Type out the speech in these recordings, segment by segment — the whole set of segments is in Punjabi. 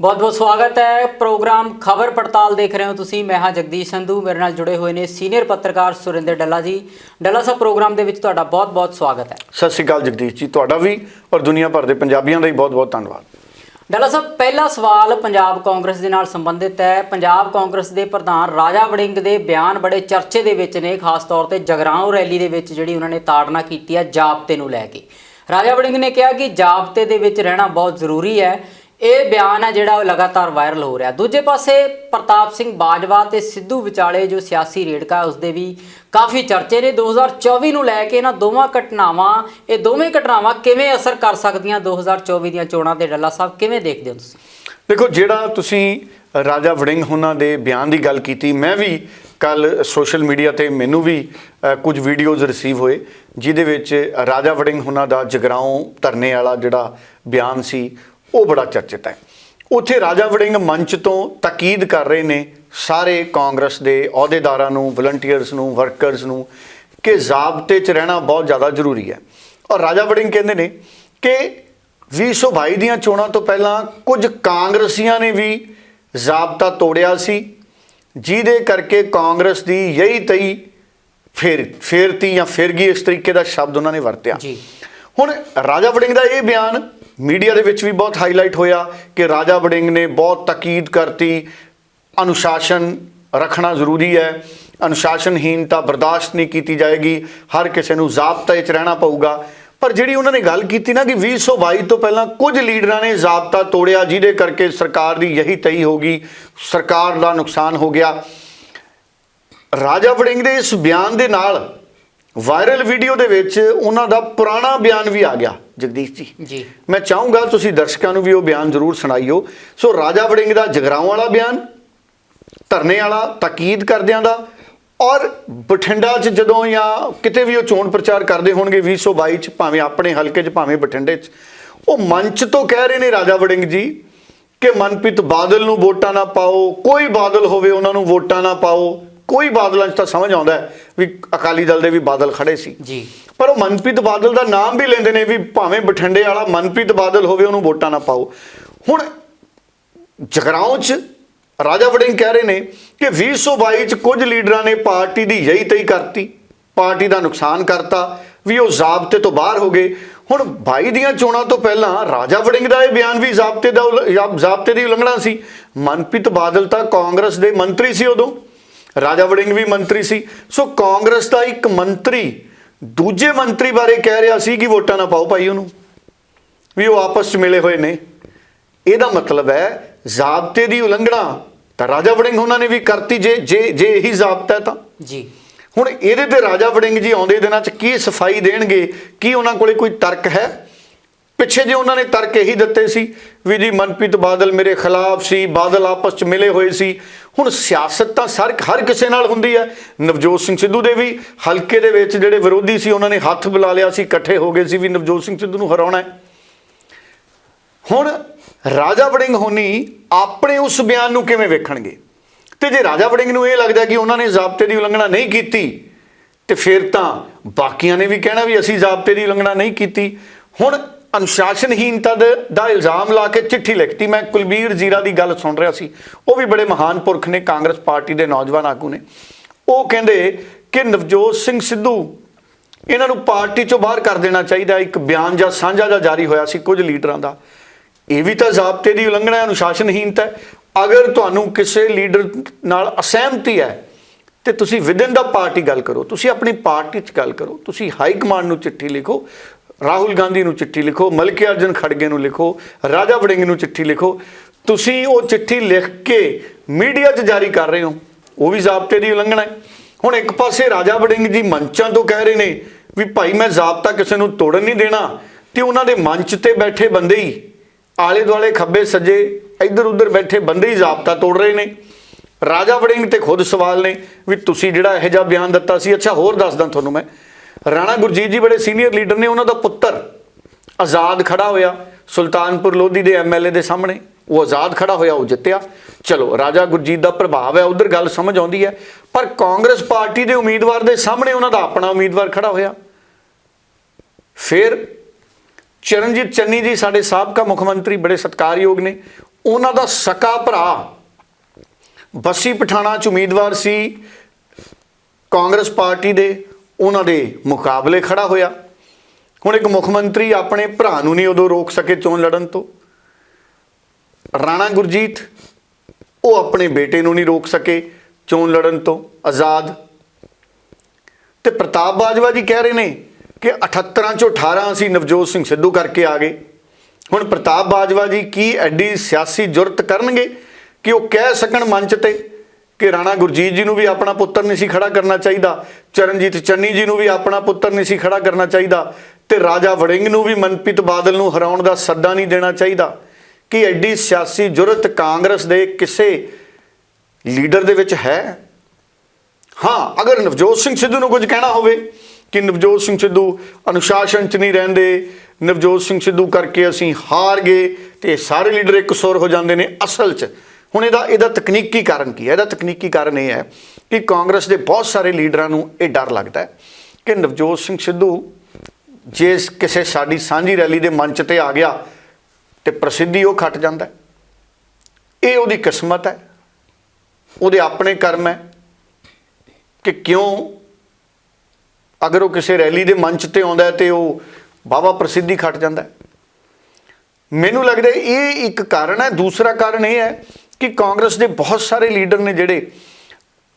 ਬਹੁਤ ਬਹੁਤ ਸਵਾਗਤ ਹੈ ਪ੍ਰੋਗਰਾਮ ਖਬਰ ਪੜਤਾਲ ਦੇਖ ਰਹੇ ਹੋ ਤੁਸੀਂ। ਮੈਂ ਹਾਂ ਜਗਦੀਸ਼ ਸੰਧੂ ਮੇਰੇ ਨਾਲ ਜੁੜੇ ਹੋਏ ਨੇ ਸੀਨੀਅਰ ਪੱਤਰਕਾਰ ਸੁਰਿੰਦਰ ਡੱਲਾ ਜੀ। ਡੱਲਾ ਸਾਹਿਬ ਪ੍ਰੋਗਰਾਮ ਦੇ ਵਿੱਚ ਤੁਹਾਡਾ ਬਹੁਤ ਬਹੁਤ ਸਵਾਗਤ ਹੈ। ਸਤਿ ਸ਼੍ਰੀ ਅਕਾਲ ਜਗਦੀਸ਼ ਜੀ ਤੁਹਾਡਾ ਵੀ ਔਰ ਦੁਨੀਆ ਭਰ ਦੇ ਪੰਜਾਬੀਆਂ ਦਾ ਹੀ ਬਹੁਤ-ਬਹੁਤ ਧੰਨਵਾਦ। ਡੱਲਾ ਸਾਹਿਬ ਪਹਿਲਾ ਸਵਾਲ ਪੰਜਾਬ ਕਾਂਗਰਸ ਦੇ ਨਾਲ ਸੰਬੰਧਿਤ ਹੈ। ਪੰਜਾਬ ਕਾਂਗਰਸ ਦੇ ਪ੍ਰਧਾਨ ਰਾਜਾ ਵੜਿੰਗ ਦੇ ਬਿਆਨ ਬੜੇ ਚਰਚੇ ਦੇ ਵਿੱਚ ਨੇ ਖਾਸ ਤੌਰ ਤੇ ਜਗਰਾਉਂ ਰੈਲੀ ਦੇ ਵਿੱਚ ਜਿਹੜੀ ਉਹਨਾਂ ਨੇ ਤਾੜਨਾ ਕੀਤੀ ਹੈ ਜਾਬਤੇ ਨੂੰ ਲੈ ਕੇ। ਰਾਜਾ ਵੜਿੰਗ ਨੇ ਕਿਹਾ ਕਿ ਜਾਬਤੇ ਦੇ ਵਿੱਚ ਰਹਿਣਾ ਬਹੁਤ ਜ਼ਰੂਰੀ ਹੈ। ਇਹ ਬਿਆਨ ਹੈ ਜਿਹੜਾ ਉਹ ਲਗਾਤਾਰ ਵਾਇਰਲ ਹੋ ਰਿਹਾ। ਦੂਜੇ ਪਾਸੇ ਪ੍ਰਤਾਪ ਸਿੰਘ ਬਾਜਵਾ ਤੇ ਸਿੱਧੂ ਵਿਚਾਲੇ ਜੋ ਸਿਆਸੀ ਰੇੜਕਾ ਉਸ ਦੇ ਵੀ ਕਾਫੀ ਚਰਚੇ ਨੇ। 2024 ਨੂੰ ਲੈ ਕੇ ਇਹਨਾਂ ਦੋਵਾਂ ਘਟਨਾਵਾਂ, ਇਹ ਦੋਵੇਂ ਘਟਨਾਵਾਂ ਕਿਵੇਂ ਅਸਰ ਕਰ ਸਕਦੀਆਂ? 2024 ਦੀਆਂ ਚੋਣਾਂ ਤੇ ਡੱਲਾ ਸਾਹਿਬ ਕਿਵੇਂ ਦੇਖਦੇ ਹੋ ਤੁਸੀਂ? ਦੇਖੋ, ਜਿਹੜਾ ਤੁਸੀਂ ਰਾਜਾ ਵੜਿੰਗ ਉਹਨਾਂ ਦੇ ਬਿਆਨ ਦੀ ਗੱਲ ਕੀਤੀ, ਮੈਂ ਵੀ ਕੱਲ ਸੋਸ਼ਲ ਮੀਡੀਆ ਤੇ ਮੈਨੂੰ ਵੀ ਕੁਝ ਵੀਡੀਓਜ਼ ਰਿਸੀਵ ਹੋਏ, ਜਿਹਦੇ ਵਿੱਚ ਰਾਜਾ ਵੜਿੰਗ ਉਹਨਾਂ ਦਾ ਜਗਰਾਉਂ ਧਰਨੇ ਵਾਲਾ ਜਿਹੜਾ ਬਿਆਨ ਸੀ ਉਹ ਬੜਾ ਚਰਚਿਤ ਹੈ। ਉੱਥੇ ਰਾਜਾ ਵੜਿੰਗ ਮੰਚ ਤੋਂ ਤਾਕੀਦ ਕਰ ਰਹੇ ਨੇ ਸਾਰੇ ਕਾਂਗਰਸ ਦੇ ਅਹੁਦੇਦਾਰਾਂ ਨੂੰ ਵਲੰਟੀਅਰਸ ਨੂੰ ਵਰਕਰਸ ਨੂੰ ਕਿ ਜ਼ਾਬਤੇ 'ਚ ਰਹਿਣਾ ਬਹੁਤ ਜ਼ਿਆਦਾ ਜ਼ਰੂਰੀ ਹੈ। ਔਰ ਰਾਜਾ ਵੜਿੰਗ ਕਹਿੰਦੇ ਨੇ ਕਿ 2022 ਦੀਆਂ ਚੋਣਾਂ ਤੋਂ ਪਹਿਲਾਂ ਕੁਝ ਕਾਂਗਰਸੀਆਂ ਨੇ ਵੀ ਜ਼ਾਬਤਾ ਤੋੜਿਆ ਸੀ ਜਿਹਦੇ ਕਰਕੇ ਕਾਂਗਰਸ ਦੀ ਯਹੀ ਤਈ ਫੇਰ ਫੇਰਤੀ ਜਾਂ ਫਿਰ ਗਈ ਇਸ ਤਰੀਕੇ ਦਾ ਸ਼ਬਦ ਉਹਨਾਂ ਨੇ ਵਰਤਿਆ। ਜੀ। ਹੁਣ ਰਾਜਾ ਵੜਿੰਗ ਦਾ ਇਹ ਬਿਆਨ ਮੀਡੀਆ ਦੇ ਵਿੱਚ ਵੀ ਬਹੁਤ ਹਾਈਲਾਈਟ ਹੋਇਆ ਕਿ ਰਾਜਾ ਵੜਿੰਗ ਨੇ ਬਹੁਤ ਤਾਕੀਦ ਕਰਤੀ। ਅਨੁਸ਼ਾਸਨ ਰੱਖਣਾ ਜ਼ਰੂਰੀ ਹੈ। ਅਨੁਸ਼ਾਸਨਹੀਨਤਾ ਬਰਦਾਸ਼ਤ ਨਹੀਂ ਕੀਤੀ ਜਾਏਗੀ। ਹਰ ਕਿਸੇ ਨੂੰ ਜ਼ਾਬਤੇ 'ਚ ਰਹਿਣਾ ਪਊਗਾ। ਪਰ ਜਿਹੜੀ ਉਹਨਾਂ ਨੇ ਗੱਲ ਕੀਤੀ ਨਾ ਕਿ 2022 ਤੋਂ ਪਹਿਲਾਂ ਕੁਝ ਲੀਡਰਾਂ ਨੇ ਜ਼ਾਬਤਾ ਤੋੜਿਆ, ਜਿਹਦੇ ਕਰਕੇ ਸਰਕਾਰ ਦੀ ਯਹੀ ਤਈ ਹੋ ਗਈ। ਸਰਕਾਰ ਦਾ ਨੁਕਸਾਨ ਹੋ ਗਿਆ। ਰਾਜਾ ਵੜਿੰਗ ਦੇ ਇਸ ਬਿਆਨ ਦੇ ਨਾਲ ਵਾਇਰਲ ਵੀਡੀਓ ਦੇ ਵਿੱਚ ਉਹਨਾਂ ਦਾ ਪੁਰਾਣਾ ਬਿਆਨ ਵੀ ਆ ਗਿਆ। ਜਗਦੀਸ਼ ਜੀ ਜੀ। ਮੈਂ ਚਾਹੂੰਗਾ ਤੁਸੀਂ ਦਰਸ਼ਕਾਂ ਨੂੰ ਵੀ ਉਹ ਬਿਆਨ ਜ਼ਰੂਰ ਸੁਣਾਈਓ। ਸੋ ਰਾਜਾ ਵੜਿੰਗ ਦਾ ਜਗਰਾਉਂ ਵਾਲਾ ਬਿਆਨ ਧਰਨੇ ਵਾਲਾ ਤਾਕੀਦ ਕਰਦਿਆਂ ਦਾ ਔਰ ਬਠਿੰਡਾ 'ਚ ਜਦੋਂ ਜਾਂ ਕਿਤੇ ਵੀ ਉਹ ਚੋਣ ਪ੍ਰਚਾਰ ਕਰਦੇ ਹੋਣਗੇ 2022 'ਚ ਭਾਵੇਂ ਆਪਣੇ ਹਲਕੇ 'ਚ ਭਾਵੇਂ ਬਠਿੰਡੇ 'ਚ ਉਹ ਮੰਚ ਤੋਂ ਕਹਿ ਰਹੇ ਨੇ ਰਾਜਾ ਵੜਿੰਗ ਜੀ ਕਿ ਮਨਪ੍ਰੀਤ ਬਾਦਲ ਨੂੰ ਵੋਟਾਂ ਨਾ ਪਾਓ ਕੋਈ ਬਾਦਲ ਹੋਵੇ ਉਹਨਾਂ ਨੂੰ ਵੋਟਾਂ ਨਾ ਪਾਓ। ਕੋਈ ਬਾਦਲਾਂ 'ਚ ਤਾਂ ਸਮਝ ਆਉਂਦਾ ਵੀ ਅਕਾਲੀ ਦਲ ਦੇ ਵੀ ਬਾਦਲ ਖੜੇ ਸੀ। ਜੀ। ਪਰ ਉਹ ਮਨਪ੍ਰੀਤ ਬਾਦਲ ਦਾ ਨਾਮ ਵੀ ਲੈਂਦੇ ਨੇ ਵੀ ਭਾਵੇਂ ਬਠਿੰਡੇ ਵਾਲਾ ਮਨਪ੍ਰੀਤ ਬਾਦਲ ਹੋਵੇ ਉਹਨੂੰ ਵੋਟਾਂ ਨਾ ਪਾਓ। ਹੁਣ ਜਗਰਾਉਂ 'ਚ ਰਾਜਾ ਵੜਿੰਗ ਕਹਿ ਰਹੇ ਨੇ ਕਿ 2022 'ਚ ਕੁਝ ਲੀਡਰਾਂ ਨੇ ਪਾਰਟੀ ਦੀ ਯਹੀ ਤਈ ਕਰਤੀ ਪਾਰਟੀ ਦਾ ਨੁਕਸਾਨ ਕਰਤਾ ਵੀ ਉਹ ਜ਼ਾਬਤੇ ਤੋਂ ਬਾਹਰ ਹੋ ਗਏ। ਹੁਣ 22 ਦੀਆਂ ਚੋਣਾਂ ਤੋਂ ਪਹਿਲਾਂ ਰਾਜਾ ਵੜਿੰਗ ਦਾ ਇਹ ਬਿਆਨ ਵੀ ਜ਼ਾਬਤੇ ਦਾ ਜ਼ਾਬਤੇ ਦੀ ਉਲੰਘਣਾ ਸੀ। ਮਨਪ੍ਰੀਤ ਬਾਦਲ ਤਾਂ ਕਾਂਗਰਸ ਦੇ ਮੰਤਰੀ ਸੀ ਉਦੋਂ। ਰਾਜਾ ਵੜਿੰਗ ਵੀ ਮੰਤਰੀ ਸੀ। ਸੋ ਕਾਂਗਰਸ ਦਾ ਇੱਕ ਮੰਤਰੀ ਦੂਜੇ ਮੰਤਰੀ ਬਾਰੇ ਕਹਿ ਰਿਹਾ ਸੀ ਕਿ ਵੋਟਾਂ ਨਾ ਪਾਓ ਭਾਈ ਉਹਨੂੰ। ਵੀ ਉਹ ਆਪਸ 'ਚ ਮਿਲੇ ਹੋਏ ਨੇ। ਇਹਦਾ ਮਤਲਬ ਹੈ ਜ਼ਾਬਤੇ ਦੀ ਉਲੰਘਣਾ। ਤਾਂ ਰਾਜਾ ਵੜਿੰਗ ਉਹਨਾਂ ਨੇ ਵੀ ਕਰਤੀ ਜੇ ਜੇ ਜੇ ਇਹੀ ਜ਼ਾਬਤਾ ਹੈ ਤਾਂ। ਜੀ। ਹੁਣ ਇਹਦੇ ਤੇ ਰਾਜਾ ਵੜਿੰਗ ਜੀ ਆਉਂਦੇ ਦਿਨਾਂ 'ਚ ਕੀ ਸਫ਼ਾਈ ਦੇਣਗੇ ਕੀ ਉਹਨਾਂ ਕੋਲੇ ਕੋਈ ਤਰਕ ਹੈ? ਪਿੱਛੇ ਜੇ ਉਹਨਾਂ ਨੇ ਤਰਕ ਇਹੀ ਦਿੱਤੇ ਸੀ ਵੀ ਜੀ ਮਨਪ੍ਰੀਤ ਬਾਦਲ ਮੇਰੇ ਖਿਲਾਫ ਸੀ, ਬਾਦਲ ਆਪਸ 'ਚ ਮਿਲੇ ਹੋਏ ਸੀ। ਹੁਣ ਸਿਆਸਤ ਤਾਂ ਸਰ ਹਰ ਕਿਸੇ ਨਾਲ ਹੁੰਦੀ ਹੈ। ਨਵਜੋਤ ਸਿੰਘ ਸਿੱਧੂ ਦੇ ਵੀ ਹਲਕੇ ਦੇ ਵਿੱਚ ਜਿਹੜੇ ਵਿਰੋਧੀ ਸੀ, ਉਹਨਾਂ ਨੇ ਹੱਥ ਬੁਲਾ ਲਿਆ ਸੀ, ਇਕੱਠੇ ਹੋ ਗਏ ਸੀ ਵੀ ਨਵਜੋਤ ਸਿੰਘ ਸਿੱਧੂ ਨੂੰ ਹਰਾਉਣਾ ਹੈ। ਹੁਣ ਰਾਜਾ ਵੜਿੰਗ ਹੋਣੀ ਆਪਣੇ ਉਸ ਬਿਆਨ ਨੂੰ ਕਿਵੇਂ ਵੇਖਣਗੇ? ਤੇ ਜੇ ਰਾਜਾ ਵੜਿੰਗ ਨੂੰ ਇਹ ਲੱਗਦਾ ਕਿ ਉਹਨਾਂ ਨੇ ਜ਼ਾਬਤੇ ਦੀ ਉਲੰਘਣਾ ਨਹੀਂ ਕੀਤੀ, ਤੇ ਫਿਰ ਤਾਂ ਬਾਕੀਆਂ ਨੇ ਵੀ ਕਹਿਣਾ ਵੀ ਅਸੀਂ ਜ਼ਾਬਤੇ ਦੀ ਉਲੰਘਣਾ ਨਹੀਂ ਕੀਤੀ। ਹੁਣ ਅਨੁਸ਼ਾਸਨਹੀਨਤਾ ਦੇ- ਦਾ ਇਲਜ਼ਾਮ ਲਾ ਕੇ ਚਿੱਠੀ ਲਿਖਤੀ। ਮੈਂ ਕੁਲਬੀਰ ਜ਼ੀਰਾ ਦੀ ਗੱਲ ਸੁਣ ਰਿਹਾ ਸੀ। ਉਹ ਵੀ ਬੜੇ ਮਹਾਨ ਪੁਰਖ ਨੇ, ਕਾਂਗਰਸ ਪਾਰਟੀ ਦੇ ਨੌਜਵਾਨ ਆਗੂ ਨੇ। ਉਹ ਕਹਿੰਦੇ ਕਿ ਨਵਜੋਤ ਸਿੰਘ ਸਿੱਧੂ ਇਹਨਾਂ ਨੂੰ ਪਾਰਟੀ ਚੋਂ ਬਾਹਰ ਕਰ ਦੇਣਾ ਚਾਹੀਦਾ ਇੱਕ ਬਿਆਨ ਜਾਂ ਸਾਂਝਾ ਜਿਹਾ ਜਾਰੀ ਹੋਇਆ ਸੀ ਕੁਝ ਲੀਡਰਾਂ ਦਾ। ਇਹ ਵੀ ਤਾਂ ਜ਼ਾਬਤੇ ਦੀ ਉਲੰਘਣਾ ਹੈ, ਅਨੁਸ਼ਾਸਨਹੀਨਤਾ ਹੈ। ਅਗਰ ਤੁਹਾਨੂੰ ਕਿਸੇ ਲੀਡਰ ਨਾਲ ਅਸਹਿਮਤੀ ਹੈ, ਤੇ ਤੁਸੀਂ ਵਿਦਨ ਦਾ ਪਾਰਟੀ ਗੱਲ ਕਰੋ। ਤੁਸੀਂ ਆਪਣੀ ਪਾਰਟੀ 'ਚ ਗੱਲ ਕਰੋ। ਤੁਸੀਂ ਹਾਈ ਕਮਾਂਡ ਨੂੰ ਚਿੱਠੀ ਲਿਖੋ। ਰਾਹੁਲ ਗਾਂਧੀ ਨੂੰ ਚਿੱਠੀ ਲਿਖੋ, ਮਲਕੀ ਅਰਜਨ ਖੜਗੇ ਨੂੰ ਲਿਖੋ, ਰਾਜਾ ਵੜਿੰਗ ਨੂੰ ਚਿੱਠੀ ਲਿਖੋ। ਤੁਸੀਂ ਉਹ ਚਿੱਠੀ ਲਿਖ ਕੇ ਮੀਡੀਆ 'ਚ ਜਾਰੀ ਕਰ ਰਹੇ ਹੋ। ਉਹ ਵੀ ਜ਼ਾਬਤੇ ਦੀ ਉਲੰਘਣਾ ਹੈ। ਹੁਣ ਇੱਕ ਪਾਸੇ ਰਾਜਾ ਵੜਿੰਗ ਜੀ ਮੰਚਾਂ ਤੋਂ ਕਹਿ ਰਹੇ ਨੇ ਵੀ ਭਾਈ ਮੈਂ ਜ਼ਾਬਤਾ ਕਿਸੇ ਨੂੰ ਤੋੜਨ ਨਹੀਂ ਦੇਣਾ, ਤੇ ਉਹਨਾਂ ਦੇ ਮੰਚ ਤੇ ਬੈਠੇ ਬੰਦੇ ਹੀ ਆਲੇ ਦੁਆਲੇ ਖੱਬੇ ਸੱਜੇ ਇੱਧਰ ਉੱਧਰ ਬੈਠੇ ਬੰਦੇ ਹੀ ਜ਼ਾਬਤਾ ਤੋੜ ਰਹੇ ਨੇ। ਰਾਜਾ ਵੜਿੰਗ ਤੇ ਖੁਦ ਸਵਾਲ ਨੇ ਵੀ ਤੁਸੀਂ ਜਿਹੜਾ ਇਹੋ ਜਿਹਾ ਬਿਆਨ ਦਿੱਤਾ ਸੀ। ਅੱਛਾ, ਹੋਰ ਦੱਸਦਾ ਤੁਹਾਨੂੰ ਮੈਂ। ਰਾਣਾ ਗੁਰਜੀਤ ਜੀ ਬੜੇ ਸੀਨੀਅਰ ਲੀਡਰ ਨੇ, ਉਹਨਾਂ ਦਾ ਪੁੱਤਰ ਆਜ਼ਾਦ ਖੜਾ ਹੋਇਆ, ਸੁਲਤਾਨਪੁਰ ਲੋਧੀ ਦੇ ਐਮਐਲਏ ਦੇ ਸਾਹਮਣੇ। ਉਹ ਆਜ਼ਾਦ ਖੜਾ ਹੋਇਆ, ਉਹ ਜਿੱਤਿਆ। ਚਲੋ, ਰਾਜਾ ਗੁਰਜੀਤ ਦਾ ਪ੍ਰਭਾਵ ਹੈ, ਉਧਰ ਗੱਲ ਸਮਝ ਆਉਂਦੀ ਹੈ। ਪਰ ਕਾਂਗਰਸ ਪਾਰਟੀ ਦੇ ਉਮੀਦਵਾਰ ਦੇ ਸਾਹਮਣੇ ਉਹਨਾਂ ਦਾ ਆਪਣਾ ਉਮੀਦਵਾਰ ਖੜਾ ਹੋਇਆ। ਫਿਰ ਚਰਨਜੀਤ ਚੰਨੀ ਜੀ ਸਾਡੇ ਸਾਬਕਾ ਮੁੱਖ ਮੰਤਰੀ ਬੜੇ ਸਤਿਕਾਰਯੋਗ ਨੇ। ਉਹਨਾਂ ਦਾ ਸਕਾ ਭਰਾ ਬੱਸੀ ਪਠਾਣਾ ਚ ਉਮੀਦਵਾਰ ਸੀ ਕਾਂਗਰਸ ਪਾਰਟੀ ਦੇ। ਉਹਨਾਂ ਦੇ ਮੁਕਾਬਲੇ ਖੜਾ ਹੋਇਆ। ਹੁਣ ਇੱਕ ਮੁੱਖ ਮੰਤਰੀ ਆਪਣੇ ਭਰਾ ਨੂੰ ਨਹੀਂ ਉਦੋਂ ਰੋਕ ਸਕੇ ਚੋਣ ਲੜਨ ਤੋਂ। ਰਾਣਾ ਗੁਰਜੀਤ, ਉਹ ਆਪਣੇ ਬੇਟੇ ਨੂੰ ਨਹੀਂ ਰੋਕ ਸਕੇ ਚੋਣ ਲੜਨ ਤੋਂ, ਆਜ਼ਾਦ। ਤੇ ਪ੍ਰਤਾਪ ਬਾਜਵਾ ਜੀ ਕਹਿ ਰਹੇ ਨੇ ਕਿ 78 ਚੋਂ 18 ਅਸੀਂ ਨਵਜੋਤ ਸਿੰਘ ਸਿੱਧੂ ਕਰਕੇ ਆ ਗਏ। ਹੁਣ ਪ੍ਰਤਾਪ ਬਾਜਵਾ ਜੀ ਕੀ ਐਡੀ ਸਿਆਸੀ ਜੁਰਤ ਕਰਨਗੇ ਕਿ ਉਹ ਕਹਿ ਸਕਣ ਮੰਚ ਤੇ ਕਿ ਰਾਣਾ ਗੁਰਜੀਤ ਜੀ ਨੂੰ ਵੀ ਆਪਣਾ ਪੁੱਤਰ ਨਹੀਂ ਸੀ ਖੜਾ ਕਰਨਾ ਚਾਹੀਦਾ, ਚਰਨਜੀਤ ਚੰਨੀ ਜੀ ਨੂੰ ਵੀ ਆਪਣਾ ਪੁੱਤਰ ਨਹੀਂ ਸੀ ਖੜਾ ਕਰਨਾ ਚਾਹੀਦਾ ਤੇ ਰਾਜਾ ਵੜਿੰਗ ਨੂੰ ਵੀ ਮਨਪ੍ਰੀਤ ਬਾਦਲ ਨੂੰ ਹਰਾਉਣ ਦਾ ਸੱਦਾ ਨਹੀਂ ਦੇਣਾ ਚਾਹੀਦਾ। ਕਿ ਐਡੀ ਸਿਆਸੀ ਜੁਰਤ ਕਾਂਗਰਸ ਦੇ ਕਿਸੇ ਲੀਡਰ ਦੇ ਵਿੱਚ ਹੈ? ਹਾਂ, ਅਗਰ ਨਵਜੋਤ ਸਿੰਘ ਸਿੱਧੂ ਨੂੰ ਕੁਝ ਕਹਿਣਾ ਹੋਵੇ ਕਿ ਨਵਜੋਤ ਸਿੰਘ ਸਿੱਧੂ ਅਨੁਸ਼ਾਸਨ 'ਚ ਨਹੀਂ ਰਹਿੰਦੇ, ਨਵਜੋਤ ਸਿੰਘ ਸਿੱਧੂ ਕਰਕੇ ਅਸੀਂ ਹਾਰ ਗਏ ਤੇ ਸਾਰੇ ਲੀਡਰ ਇੱਕ ਸੁਰ ਹੋ ਜਾਂਦੇ ਨੇ ਅਸਲ 'ਚ। ਹੁਣ ਇਹਦਾ ਇਹਦਾ ਤਕਨੀਕੀ ਕਾਰਨ ਕੀ ਹੈ? ਇਹਦਾ ਤਕਨੀਕੀ ਕਾਰਨ ਇਹ ਹੈ ਕਿ ਕਾਂਗਰਸ ਦੇ ਬਹੁਤ ਸਾਰੇ ਲੀਡਰਾਂ ਨੂੰ ਇਹ ਡਰ ਲੱਗਦਾ ਹੈ ਕਿ ਨਵਜੋਤ ਸਿੰਘ ਸਿੱਧੂ ਜੇ ਕਿਸੇ ਸਾਡੀ ਸਾਂਝੀ ਰੈਲੀ ਦੇ ਮੰਚ ਤੇ ਆ ਗਿਆ ਤੇ ਪ੍ਰਸਿੱਧੀ ਉਹ ਖੱਟ ਜਾਂਦਾ ਇਹ ਉਹਦੀ ਕਿਸਮਤ ਹੈ। ਉਹਦੇ ਆਪਣੇ ਕਰਮ ਹੈ ਕਿ ਕਿਉਂ ਅਗਰ ਉਹ ਕਿਸੇ ਰੈਲੀ ਦੇ ਮੰਚ ਤੇ ਆਉਂਦਾ ਹੈ ਤੇ ਉਹ ਬਾਵਾ ਪ੍ਰਸਿੱਧੀ ਖੱਟ ਜਾਂਦਾ ਮੈਨੂੰ ਲੱਗਦਾ ਇਹ ਇੱਕ ਕਾਰਨ ਹੈ। ਦੂਸਰਾ ਕਾਰਨ ਇਹ ਹੈ ਕਿ ਕਾਂਗਰਸ ਦੇ ਬਹੁਤ ਸਾਰੇ ਲੀਡਰ ਨੇ ਜਿਹੜੇ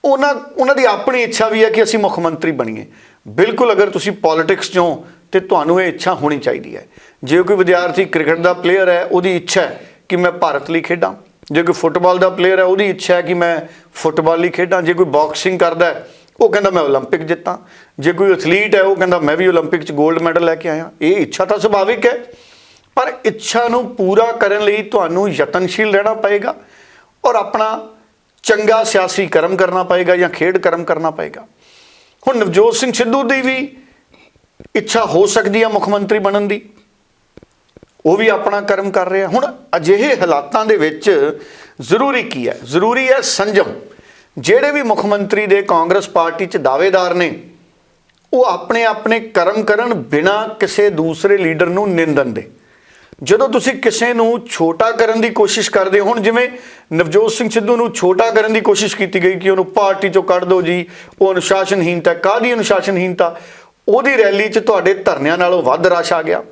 ਉਹਨਾਂ ਉਹਨਾਂ ਦੀ ਆਪਣੀ ਇੱਛਾ ਵੀ ਹੈ ਕਿ ਅਸੀਂ ਮੁੱਖ ਮੰਤਰੀ ਬਣੀਏ। ਬਿਲਕੁਲ ਅਗਰ ਤੁਸੀਂ ਪੋਲਿਟਿਕਸ ਚੋਂ ਤੇ ਤੁਹਾਨੂੰ ਇਹ ਇੱਛਾ ਹੋਣੀ ਚਾਹੀਦੀ ਹੈ। ਜੇ ਕੋਈ ਵਿਦਿਆਰਥੀ ਕ੍ਰਿਕਟ ਦਾ ਪਲੇਅਰ ਹੈ, ਉਹਦੀ ਇੱਛਾ ਹੈ ਕਿ ਮੈਂ ਭਾਰਤ ਲਈ ਖੇਡਾਂ। ਜੇ ਕੋਈ ਫੁੱਟਬਾਲ ਦਾ ਪਲੇਅਰ ਹੈ, ਉਹਦੀ ਇੱਛਾ ਹੈ ਕਿ ਮੈਂ ਫੁੱਟਬਾਲ ਲਈ ਖੇਡਾਂ। ਜੇ ਕੋਈ ਬਾਕਸਿੰਗ ਕਰਦਾ ਉਹ ਕਹਿੰਦਾ ਮੈਂ 올림픽 ਜਿੱਤਾਂ। ਜੇ ਕੋਈ ਐਥਲੀਟ ਹੈ, ਉਹ ਕਹਿੰਦਾ ਮੈਂ ਵੀ 올림픽 'ਚ 골ਡ ਮੈਡਲ ਲੈ ਕੇ ਆਇਆ। ਇਹ ਇੱਛਾ ਤਾਂ ਸੁਭਾਵਿਕ ਹੈ, ਪਰ ਇੱਛਾ ਨੂੰ ਪੂਰਾ ਕਰਨ ਲਈ ਤੁਹਾਨੂੰ ਯਤਨਸ਼ੀਲ ਰਹਿਣਾ ਪਏਗਾ। ਔਰ ਆਪਣਾ ਚੰਗਾ ਸਿਆਸੀ ਕਰਮ ਕਰਨਾ ਪਏਗਾ ਜਾਂ ਖੇਡ ਕਰਮ ਕਰਨਾ ਪਏਗਾ। ਹੁਣ ਨਵਜੋਤ ਸਿੰਘ ਸਿੱਧੂ ਦੀ ਵੀ ਇੱਛਾ ਹੋ ਸਕਦੀ ਹੈ ਮੁੱਖ ਮੰਤਰੀ ਬਣਨ ਦੀ। ਉਹ ਵੀ ਆਪਣਾ ਕਰਮ ਕਰ ਰਿਹਾ। ਹੁਣ ਅਜਿਹੇ ਹਾਲਾਤਾਂ ਦੇ ਵਿੱਚ ਜ਼ਰੂਰੀ ਕੀ ਹੈ? ਜ਼ਰੂਰੀ ਹੈ ਸੰਜਮ। ਜਿਹੜੇ ਵੀ ਮੁੱਖ ਮੰਤਰੀ ਦੇ ਕਾਂਗਰਸ ਪਾਰਟੀ 'ਚ ਦਾਅਵੇਦਾਰ ਨੇ, ਉਹ ਆਪਣੇ ਆਪਣੇ ਕਰਮ ਕਰਨ ਬਿਨਾ ਕਿਸੇ ਦੂਸਰੇ ਲੀਡਰ ਨੂੰ ਨਿੰਦਣ ਦੇ। ਜਦੋਂ ਤੁਸੀਂ ਕਿਸੇ ਨੂੰ ਛੋਟਾ ਕਰਨ ਦੀ ਕੋਸ਼ਿਸ਼ ਕਰਦੇ ਹੋ ਹੁਣ, ਜਿਵੇਂ ਨਵਜੋਤ ਸਿੰਘ ਸਿੱਧੂ ਨੂੰ ਛੋਟਾ ਕਰਨ ਦੀ ਕੋਸ਼ਿਸ਼ ਕੀਤੀ ਗਈ ਕਿ ਉਹਨੂੰ ਪਾਰਟੀ ਚੋਂ ਕੱਢ ਦਿਓ ਜੀ, ਉਹ ਅਨੁਸ਼ਾਸਨਹੀਨਤਾ ਕਾਦੀ ਅਨੁਸ਼ਾਸਨਹੀਨਤਾ ਉਹਦੀ ਰੈਲੀ 'ਚ ਤੁਹਾਡੇ ਧਰਨਿਆਂ ਨਾਲੋਂ ਵੱਧ ਰਸ਼ ਆ ਗਿਆ।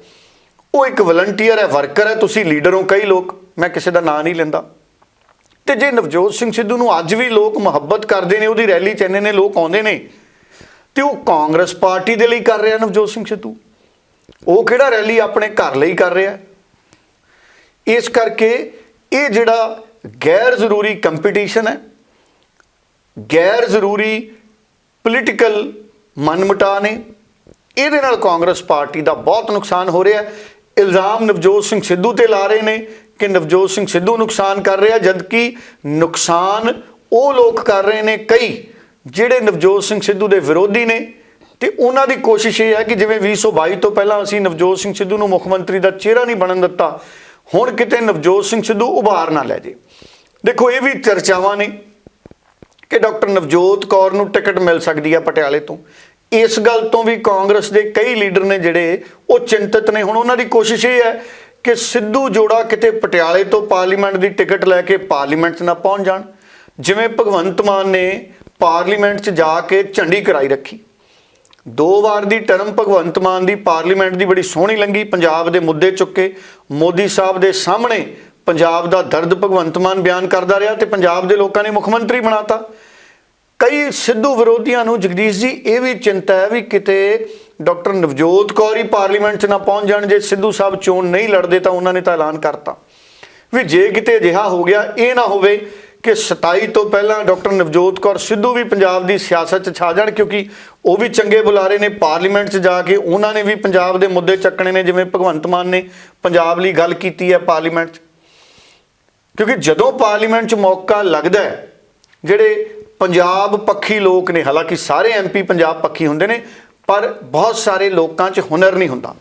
ਉਹ ਇੱਕ ਵਲੰਟੀਅਰ ਹੈ, ਵਰਕਰ ਹੈ, ਤੁਸੀਂ ਲੀਡਰ ਹੋ ਕਈ ਲੋਕ, ਮੈਂ ਕਿਸੇ ਦਾ ਨਾਂ ਨਹੀਂ ਲੈਂਦਾ। ਤੇ ਜੇ ਨਵਜੋਤ ਸਿੰਘ ਸਿੱਧੂ ਨੂੰ ਅੱਜ ਵੀ ਲੋਕ ਮੁਹੱਬਤ ਕਰਦੇ ਨੇ, ਉਹਦੀ ਰੈਲੀ 'ਚ ਇੰਨੇ ਨੇ ਲੋਕ ਆਉਂਦੇ ਨੇ, ਤੇ ਉਹ ਕਾਂਗਰਸ ਪਾਰਟੀ ਦੇ ਲਈ ਕਰ ਰਿਹਾ ਨਵਜੋਤ ਸਿੰਘ ਸਿੱਧੂ। ਉਹ ਕਿਹੜਾ ਰੈਲੀ ਆਪਣੇ ਘਰ ਲਈ ਕਰ ਰਿਹਾ? ਇਸ ਕਰਕੇ ਇਹ ਜਿਹੜਾ ਗੈਰ ਜ਼ਰੂਰੀ ਕੰਪੀਟੀਸ਼ਨ ਹੈ, ਗੈਰ ਜ਼ਰੂਰੀ ਪੋਲੀਟੀਕਲ ਮਨਮਟਾ ਨੇ, ਇਹਦੇ ਨਾਲ ਕਾਂਗਰਸ ਪਾਰਟੀ ਦਾ ਬਹੁਤ ਨੁਕਸਾਨ ਹੋ ਰਿਹਾ ਇਲਜ਼ਾਮ ਨਵਜੋਤ ਸਿੰਘ ਸਿੱਧੂ ਤੇ ਲਾ ਰਹੇ ਨੇ ਕਿ ਨਵਜੋਤ ਸਿੰਘ ਸਿੱਧੂ ਨੁਕਸਾਨ ਕਰ ਰਿਹਾ, ਜਦਕਿ ਨੁਕਸਾਨ ਉਹ ਲੋਕ ਕਰ ਰਹੇ ਨੇ ਕਈ, ਜਿਹੜੇ ਨਵਜੋਤ ਸਿੰਘ ਸਿੱਧੂ ਦੇ ਵਿਰੋਧੀ ਨੇ। ਤੇ ਉਹਨਾਂ ਦੀ ਕੋਸ਼ਿਸ਼ ਇਹ ਹੈ ਕਿ ਜਿਵੇਂ 2022 ਤੋਂ ਪਹਿਲਾਂ ਅਸੀਂ ਨਵਜੋਤ ਸਿੰਘ ਸਿੱਧੂ ਨੂੰ ਮੁੱਖ ਮੰਤਰੀ ਦਾ ਚਿਹਰਾ ਨਹੀਂ ਬਣਨ ਦਿੱਤਾ ਹੁਣ ਕਿਤੇ ਨਵਜੋਤ ਸਿੰਘ ਸਿੱਧੂ ਉਭਾਰ ਨਾ ਲੈ ਜੇ। ਦੇਖੋ, ਇਹ ਵੀ ਚਰਚਾਵਾਂ ਨੇ ਕਿ ਡਾਕਟਰ ਨਵਜੋਤ ਕੌਰ ਨੂੰ ਟਿਕਟ ਮਿਲ ਸਕਦੀ ਹੈ ਪਟਿਆਲੇ ਤੋਂ। ਇਸ ਗੱਲ ਤੋਂ ਵੀ ਕਾਂਗਰਸ ਦੇ ਕਈ ਲੀਡਰ ਨੇ ਜਿਹੜੇ ਉਹ ਚਿੰਤਤ ਨੇ। ਹੁਣ ਉਹਨਾਂ ਦੀ ਕੋਸ਼ਿਸ਼ ਇਹ ਹੈ ਕਿ ਸਿੱਧੂ ਜੋੜਾ ਕਿਤੇ ਪਟਿਆਲੇ ਤੋਂ ਪਾਰਲੀਮੈਂਟ ਦੀ ਟਿਕਟ ਲੈ ਕੇ ਪਾਰਲੀਮੈਂਟ 'ਚ ਨਾ ਪਹੁੰਚ ਜਾਣ। ਜਿਵੇਂ ਭਗਵੰਤ ਮਾਨ ਨੇ ਪਾਰਲੀਮੈਂਟ 'ਚ ਜਾ ਕੇ ਝੰਡੀ ਕਰਾਈ ਰੱਖੀ। ਦੋ ਵਾਰ ਦੀ ਟਰਮ ਭਗਵੰਤ ਮਾਨ ਦੀ ਪਾਰਲੀਮੈਂਟ ਦੀ ਬੜੀ ਸੋਹਣੀ ਲੰਗੀ, ਪੰਜਾਬ ਦੇ ਮੁੱਦੇ ਚੁੱਕੇ ਮੋਦੀ ਸਾਹਿਬ ਦੇ ਸਾਹਮਣੇ ਪੰਜਾਬ ਦਾ ਦਰਦ ਭਗਵੰਤ ਮਾਨ ਬਿਆਨ ਕਰਦਾ ਰਿਹਾ ਤੇ ਪੰਜਾਬ ਦੇ ਲੋਕਾਂ ਨੇ ਮੁੱਖ ਮੰਤਰੀ ਬਣਾਤਾ। ਕਈ ਸਿੱਧੂ ਵਿਰੋਧੀਆਂ ਨੂੰ ਜਗਦੀਸ਼ ਜੀ, ਇਹ ਵੀ ਚਿੰਤਾ ਹੈ ਵੀ ਕਿਤੇ ਡਾਕਟਰ ਨਵਜੋਤ ਕੌਰ ਹੀ ਪਾਰਲੀਮੈਂਟ 'ਚ ਨਾ ਪਹੁੰਚ ਜਾਣ, ਜੇ ਸਿੱਧੂ ਸਾਹਿਬ ਚੋਣ ਨਹੀਂ ਲੜਦੇ ਤਾਂ ਉਹਨਾਂ ਨੇ ਤਾਂ ਐਲਾਨ ਕਰਤਾ। ਵੀ ਜੇ ਕਿਤੇ ਅਜਿਹਾ ਹੋ ਗਿਆ, ਇਹ ਨਾ ਹੋਵੇ ਕਿ 27 ਤੋਂ ਪਹਿਲਾਂ ਡਾਕਟਰ ਨਵਜੋਤ ਕੌਰ ਸਿੱਧੂ ਵੀ ਪੰਜਾਬ ਦੀ ਸਿਆਸਤ 'ਚ ਛਾ ਜਾਣ, ਕਿਉਂਕਿ ਉਹ ਵੀ ਚੰਗੇ ਬੁਲਾਰੇ ਨੇ ਪਾਰਲੀਮੈਂਟ 'ਚ ਜਾ ਕੇ, ਉਹਨਾਂ ਨੇ ਵੀ ਪੰਜਾਬ ਦੇ ਮੁੱਦੇ ਚੱਕਣੇ ਨੇ, ਜਿਵੇਂ ਭਗਵੰਤ ਮਾਨ ਨੇ ਪੰਜਾਬ ਲਈ ਗੱਲ ਕੀਤੀ ਹੈ ਪਾਰਲੀਮੈਂਟ 'ਚ। ਕਿਉਂਕਿ ਜਦੋਂ ਪਾਰਲੀਮੈਂਟ 'ਚ ਮੌਕਾ ਲੱਗਦਾ ਹੈ, ਜਿਹੜੇ ਪੰਜਾਬ ਪੱਖੀ ਲੋਕ ਨੇ, ਹਾਲਾਂਕਿ ਸਾਰੇ ਐਮਪੀ ਪੰਜਾਬ ਪੱਖੀ ਹੁੰਦੇ ਨੇ, ਪਰ ਬਹੁਤ ਸਾਰੇ ਲੋਕਾਂ 'ਚ ਹੁਨਰ ਨਹੀਂ ਹੁੰਦਾ।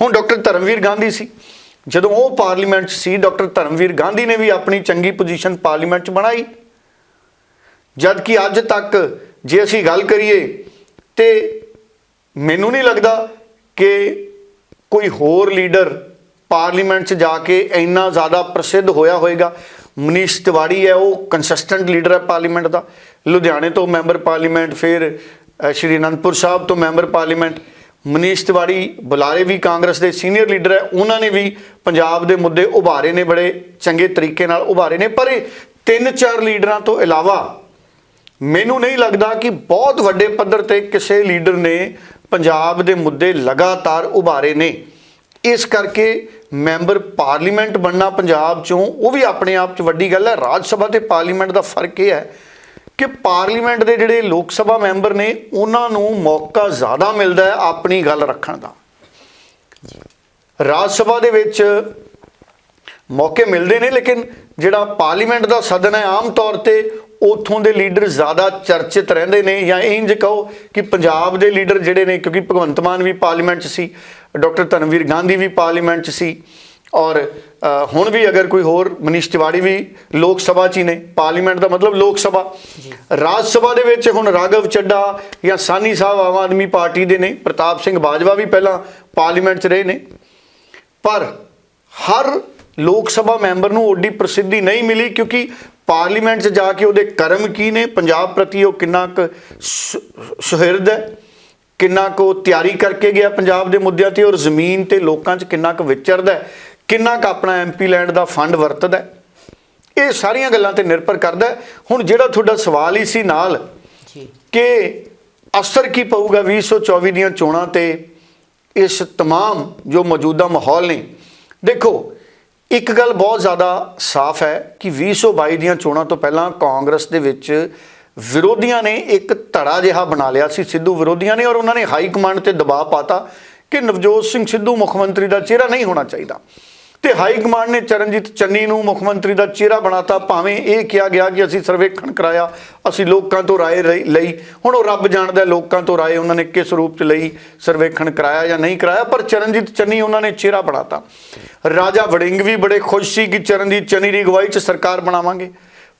ਹੁਣ ਡਾਕਟਰ ਧਰਮਵੀਰ ਗਾਂਧੀ ਸੀ। ਜਦੋਂ ਉਹ ਪਾਰਲੀਮੈਂਟ 'ਚ ਸੀ, ਡਾਕਟਰ ਧਰਮਵੀਰ ਗਾਂਧੀ ਨੇ ਵੀ ਆਪਣੀ ਚੰਗੀ ਪੋਜੀਸ਼ਨ ਪਾਰਲੀਮੈਂਟ 'ਚ ਬਣਾਈ। ਜਦ ਕਿ ਅੱਜ ਤੱਕ ਜੇ ਅਸੀਂ ਗੱਲ ਕਰੀਏ ਤੇ ਮੈਨੂੰ ਨਹੀਂ ਲੱਗਦਾ ਕਿ ਕੋਈ ਹੋਰ ਲੀਡਰ ਪਾਰਲੀਮੈਂਟ 'ਚ ਜਾ ਕੇ ਇੰਨਾ ਜ਼ਿਆਦਾ ਪ੍ਰਸਿੱਧ ਹੋਇਆ ਹੋਵੇਗਾ ਮਨੀਸ਼ ਤਿਵਾੜੀ ਹੈ, ਉਹ ਕੰਸਿਸਟੈਂਟ ਲੀਡਰ ਹੈ ਪਾਰਲੀਮੈਂਟ ਦਾ। ਲੁਧਿਆਣੇ ਤੋਂ ਮੈਂਬਰ ਪਾਰਲੀਮੈਂਟ, ਫਿਰ ਸ਼੍ਰੀ ਅਨੰਦਪੁਰ ਸਾਹਿਬ ਤੋਂ ਮੈਂਬਰ ਪਾਰਲੀਮੈਂਟ। ਮਨੀਸ਼ ਤਿਵਾੜੀ ਬੁਲਾਰੇ ਵੀ ਕਾਂਗਰਸ ਦੇ ਸੀਨੀਅਰ ਲੀਡਰ ਹੈ, ਉਹਨਾਂ ਨੇ ਵੀ ਪੰਜਾਬ ਦੇ ਮੁੱਦੇ ਉਭਾਰੇ ਨੇ, ਬੜੇ ਚੰਗੇ ਤਰੀਕੇ ਨਾਲ ਉਭਾਰੇ ਨੇ, ਪਰ ਇਹ ਤਿੰਨ ਚਾਰ ਲੀਡਰਾਂ ਤੋਂ ਇਲਾਵਾ ਮੈਨੂੰ ਨਹੀਂ ਲੱਗਦਾ ਕਿ ਬਹੁਤ ਵੱਡੇ ਪੱਧਰ ਤੇ ਕਿਸੇ ਲੀਡਰ ਨੇ ਪੰਜਾਬ ਦੇ ਮੁੱਦੇ ਲਗਾਤਾਰ ਉਭਾਰੇ ਨੇ। ਇਸ ਕਰਕੇ ਮੈਂਬਰ ਪਾਰਲੀਮੈਂਟ ਬਣਨਾ ਪੰਜਾਬ ਚੋਂ, ਉਹ ਵੀ ਆਪਣੇ ਆਪ 'ਚ ਵੱਡੀ ਗੱਲ ਹੈ, ਰਾਜ ਸਭਾ ਤੇ ਪਾਰਲੀਮੈਂਟ ਦਾ ਫ਼ਰਕ ਇਹ ਹੈ ਕਿ ਪਾਰਲੀਮੈਂਟ ਦੇ ਜਿਹੜੇ ਲੋਕ ਸਭਾ ਮੈਂਬਰ ਨੇ, ਉਹਨਾਂ ਨੂੰ ਮੌਕਾ ਜ਼ਿਆਦਾ ਮਿਲਦਾ ਹੈ ਆਪਣੀ ਗੱਲ ਰੱਖਣ ਦਾ। ਰਾਜ ਸਭਾ ਦੇ ਵਿੱਚ ਮੌਕੇ ਮਿਲਦੇ ਨੇ, ਲੇਕਿਨ ਜਿਹੜਾ ਪਾਰਲੀਮੈਂਟ ਦਾ ਸਦਨ ਹੈ, ਆਮ ਤੌਰ ਤੇ ਉਥੋਂ ਦੇ ਲੀਡਰ ਜ਼ਿਆਦਾ ਚਰਚਿਤ ਰਹਿੰਦੇ ਨੇ, ਜਾਂ ਇੰਜ ਕਹੋ ਕਿ ਪੰਜਾਬ ਦੇ ਲੀਡਰ ਜਿਹੜੇ ਨੇ, ਕਿਉਂਕਿ ਭਗਵੰਤ ਮਾਨ ਵੀ ਪਾਰਲੀਮੈਂਟ 'ਚ ਸੀ, ਡਾਕਟਰ ਧਨਵੀਰ ਗਾਂਧੀ ਵੀ ਪਾਰਲੀਮੈਂਟ 'ਚ ਸੀ ਔਰ ਹੁਣ ਵੀ ਅਗਰ ਕੋਈ ਹੋਰ ਮਨੀਸ਼ ਤਿਵਾੜੀ ਵੀ ਲੋਕ ਸਭਾ 'ਚ ਹੀ ਨੇ ਪਾਰਲੀਮੈਂਟ ਦਾ ਮਤਲਬ ਲੋਕ ਸਭਾ। ਰਾਜ ਸਭਾ ਦੇ ਵਿੱਚ ਹੁਣ ਰਾਘਵ ਚੱਡਾ ਜਾਂ ਸਾਨੀ ਸਾਹਿਬ ਆਮ ਆਦਮੀ ਪਾਰਟੀ ਦੇ ਨੇ ਪ੍ਰਤਾਪ ਸਿੰਘ ਬਾਜਵਾ ਵੀ ਪਹਿਲਾਂ ਪਾਰਲੀਮੈਂਟ 'ਚ ਰਹੇ ਨੇ। ਪਰ ਹਰ ਲੋਕ ਸਭਾ ਮੈਂਬਰ ਨੂੰ ਓਡੀ ਪ੍ਰਸਿੱਧੀ ਨਹੀਂ ਮਿਲੀ ਕਿਉਂਕਿ ਪਾਰਲੀਮੈਂਟ 'ਚ ਜਾ ਕੇ ਉਹਦੇ ਕਰਮ ਕੀ ਨੇ ਪੰਜਾਬ ਪ੍ਰਤੀ ਉਹ ਕਿੰਨਾ ਕੁ ਸੁਹਿਰਦ ਹੈ ਕਿੰਨਾ ਕੁ ਤਿਆਰੀ ਕਰਕੇ ਗਿਆ ਪੰਜਾਬ ਦੇ ਮੁੱਦਿਆਂ ਤੇ ਔਰ ਜ਼ਮੀਨ ਤੇ ਲੋਕਾਂ 'ਚ ਕਿੰਨਾ ਕੁ ਵਿਚਰਦਾ ਹੈ, ਕਿੰਨਾ ਕੁ ਆਪਣਾ ਐਮਪੀ ਲੈਂਡ ਦਾ ਫੰਡ ਵਰਤਦਾ ਹੈ। ਇਹ ਸਾਰੀਆਂ ਗੱਲਾਂ ਤੇ ਨਿਰਭਰ ਕਰਦਾ ਹੈ। ਹੁਣ ਜਿਹੜਾ ਤੁਹਾਡਾ ਸਵਾਲ ਹੀ ਸੀ ਨਾਲ ਜੀ ਕਿ ਅਸਰ ਕੀ ਪਊਗਾ 2024 ਦੀਆਂ ਚੋਣਾਂ ਤੇ ਇਸ तमाम ਜੋ ਮੌਜੂਦਾ ਮਾਹੌਲ ਨੇ ਦੇਖੋ ਇੱਕ ਗੱਲ ਬਹੁਤ ਜ਼ਿਆਦਾ ਸਾਫ਼ ਹੈ ਕਿ 2022 ਦੀਆਂ ਚੋਣਾਂ ਤੋਂ ਪਹਿਲਾਂ ਕਾਂਗਰਸ ਦੇ ਵਿੱਚ ਵਿਰੋਧੀਆਂ ਨੇ ਇੱਕ ਧੜਾ ਜਿਹਾ ਬਣਾ ਲਿਆ ਸੀ ਸਿੱਧੂ ਵਿਰੋਧੀਆਂ ਨੇ ਔਰ ਉਹਨਾਂ ਨੇ ਹਾਈ ਕਮਾਂਡ ਤੇ ਦਬਾਅ ਪਾਤਾ ਕਿ ਨਵਜੋਤ ਸਿੰਘ ਸਿੱਧੂ ਮੁੱਖ ਮੰਤਰੀ ਦਾ ਚਿਹਰਾ ਨਹੀਂ ਹੋਣਾ ਚਾਹੀਦਾ ਤੇ ਹਾਈ ਕਮਾਂਡ ਨੇ ਚਰਨਜੀਤ ਚੰਨੀ ਨੂੰ ਮੁੱਖ ਮੰਤਰੀ ਦਾ ਚਿਹਰਾ ਬਣਾਤਾ। ਭਾਵੇਂ ਇਹ ਕਿਹਾ ਗਿਆ ਕਿ ਅਸੀਂ ਸਰਵੇਖਣ ਕਰਾਇਆ, ਅਸੀਂ ਲੋਕਾਂ ਤੋਂ ਰਾਏ ਲਈ- ਲਈ। ਹੁਣ ਉਹ ਰੱਬ ਜਾਣਦਾ ਲੋਕਾਂ ਤੋਂ ਰਾਏ ਉਹਨਾਂ ਨੇ ਕਿਸ ਰੂਪ 'ਚ ਲਈ, ਸਰਵੇਖਣ ਕਰਾਇਆ ਜਾਂ ਨਹੀਂ ਕਰਾਇਆ, ਪਰ ਚਰਨਜੀਤ ਚੰਨੀ ਉਹਨਾਂ ਨੇ ਚਿਹਰਾ ਬਣਾਤਾ। ਰਾਜਾ ਵੜਿੰਗ ਵੀ ਬੜੇ ਖੁਸ਼ ਸੀ ਕਿ ਚਰਨਜੀਤ ਚੰਨੀ ਦੀ ਅਗਵਾਈ 'ਚ ਸਰਕਾਰ ਬਣਾਵਾਂਗੇ।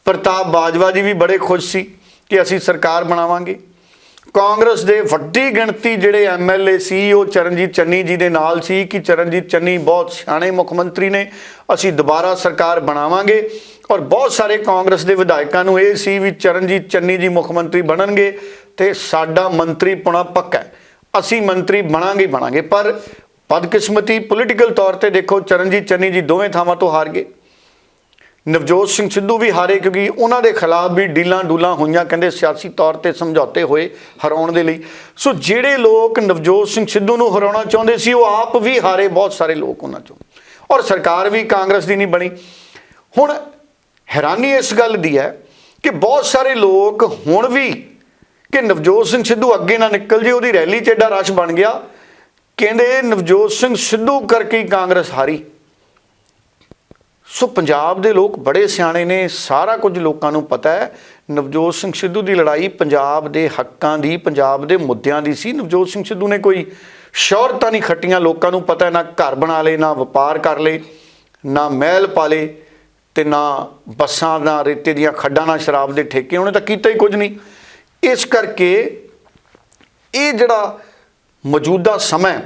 ਪ੍ਰਤਾਪ ਬਾਜਵਾ ਜੀ ਵੀ ਬੜੇ ਖੁਸ਼ ਸੀ ਕਿ ਅਸੀਂ ਸਰਕਾਰ ਬਣਾਵਾਂਗੇ। ਕਾਂਗਰਸ ਦੇ ਵੱਡੀ ਗਿਣਤੀ ਜਿਹੜੇ ਐਮਐਲਏ ਸੀ, ਉਹ ਚਰਨਜੀਤ ਚੰਨੀ ਜੀ ਦੇ ਨਾਲ ਸੀ ਕਿ ਚਰਨਜੀਤ ਚੰਨੀ ਬਹੁਤ ਸਿਆਣੇ ਮੁੱਖ ਮੰਤਰੀ ਨੇ, ਅਸੀਂ ਦੁਬਾਰਾ ਸਰਕਾਰ ਬਣਾਵਾਂਗੇ। ਔਰ ਬਹੁਤ ਸਾਰੇ ਕਾਂਗਰਸ ਦੇ ਵਿਧਾਇਕਾਂ ਨੂੰ ਇਹ ਸੀ ਵੀ ਚਰਨਜੀਤ ਚੰਨੀ ਜੀ ਮੁੱਖ ਮੰਤਰੀ ਬਣਨਗੇ ਤੇ ਸਾਡਾ ਮੰਤਰੀ ਪੁਣਾ ਪੱਕਾ ਅਸੀਂ ਮੰਤਰੀ ਬਣਾਂਗੇ ਹੀ ਬਣਾਂਗੇ, ਪਰ ਬਦਕਿਸਮਤੀ ਪੋਲੀਟੀਕਲ ਤੌਰ ਤੇ ਦੇਖੋ, ਚਰਨਜੀਤ ਚੰਨੀ ਜੀ ਦੋਵੇਂ ਥਾਵਾਂ ਤੋਂ ਹਾਰ ਗਏ। ਨਵਜੋਤ ਸਿੰਘ ਸਿੱਧੂ ਵੀ ਹਾਰੇ ਕਿਉਂਕਿ ਉਹਨਾਂ ਦੇ ਖਿਲਾਫ ਵੀ ਡੀਲਾਂ ਡੂਲਾਂ ਹੋਈਆਂ ਕਹਿੰਦੇ ਸਿਆਸੀ ਤੌਰ ਤੇ ਸਮਝੌਤੇ ਹੋਏ ਹਰਾਉਣ ਦੇ ਲਈ। ਸੋ ਜਿਹੜੇ ਲੋਕ ਨਵਜੋਤ ਸਿੰਘ ਸਿੱਧੂ ਨੂੰ ਹਰਾਉਣਾ ਚਾਹੁੰਦੇ ਸੀ, ਉਹ ਆਪ ਵੀ ਹਾਰੇ ਬਹੁਤ ਸਾਰੇ ਲੋਕ ਉਹਨਾਂ ਚੋਂ। ਔਰ ਸਰਕਾਰ ਵੀ ਕਾਂਗਰਸ ਦੀ ਨਹੀਂ ਬਣੀ। ਹੁਣ ਹੈਰਾਨੀ ਇਸ ਗੱਲ ਦੀ ਹੈ ਕਿ ਬਹੁਤ ਸਾਰੇ ਲੋਕ ਹੁਣ ਵੀ ਕਿ ਨਵਜੋਤ ਸਿੰਘ ਸਿੱਧੂ ਅੱਗੇ ਨਾ ਨਿਕਲ ਜੇ, ਉਹਦੀ ਰੈਲੀ 'ਚ ਐਡਾ ਰਸ਼ ਬਣ ਗਿਆ। ਕਹਿੰਦੇ ਨਵਜੋਤ ਸਿੰਘ ਸਿੱਧੂ ਕਰਕੇ ਕਾਂਗਰਸ ਹਾਰੀ। ਸੋ ਪੰਜਾਬ ਦੇ ਲੋਕ ਬੜੇ ਸਿਆਣੇ ਨੇ, ਸਾਰਾ ਕੁਝ ਲੋਕਾਂ ਨੂੰ ਪਤਾ ਹੈ। ਨਵਜੋਤ ਸਿੰਘ ਸਿੱਧੂ ਦੀ ਲੜਾਈ ਪੰਜਾਬ ਦੇ ਹੱਕਾਂ ਦੀ, ਪੰਜਾਬ ਦੇ ਮੁੱਦਿਆਂ ਦੀ ਸੀ। ਨਵਜੋਤ ਸਿੰਘ ਸਿੱਧੂ ਨੇ ਕੋਈ ਸ਼ੌਹਰਤਾਂ ਨਹੀਂ ਖੱਟੀਆਂ, ਲੋਕਾਂ ਨੂੰ ਪਤਾ ਨਾ ਘਰ ਬਣਾ ਲਏ, ਨਾ ਵਪਾਰ ਕਰ ਲਏ, ਨਾ ਮਹਿਲ ਪਾ ਲਏ ਤੇ ਨਾ ਬੱਸਾਂ ਦਾ, ਰੇਤੇ ਦੀਆਂ ਖੱਡਾਂ ਨਾਲ ਸ਼ਰਾਬ ਦੇ ਠੇਕੇ। ਉਹਨੇ ਤਾਂ ਕੀਤਾ ਹੀ ਕੁਝ ਨਹੀਂ। ਇਸ ਕਰਕੇ ਇਹ ਜਿਹੜਾ ਮੌਜੂਦਾ ਸਮਾਂ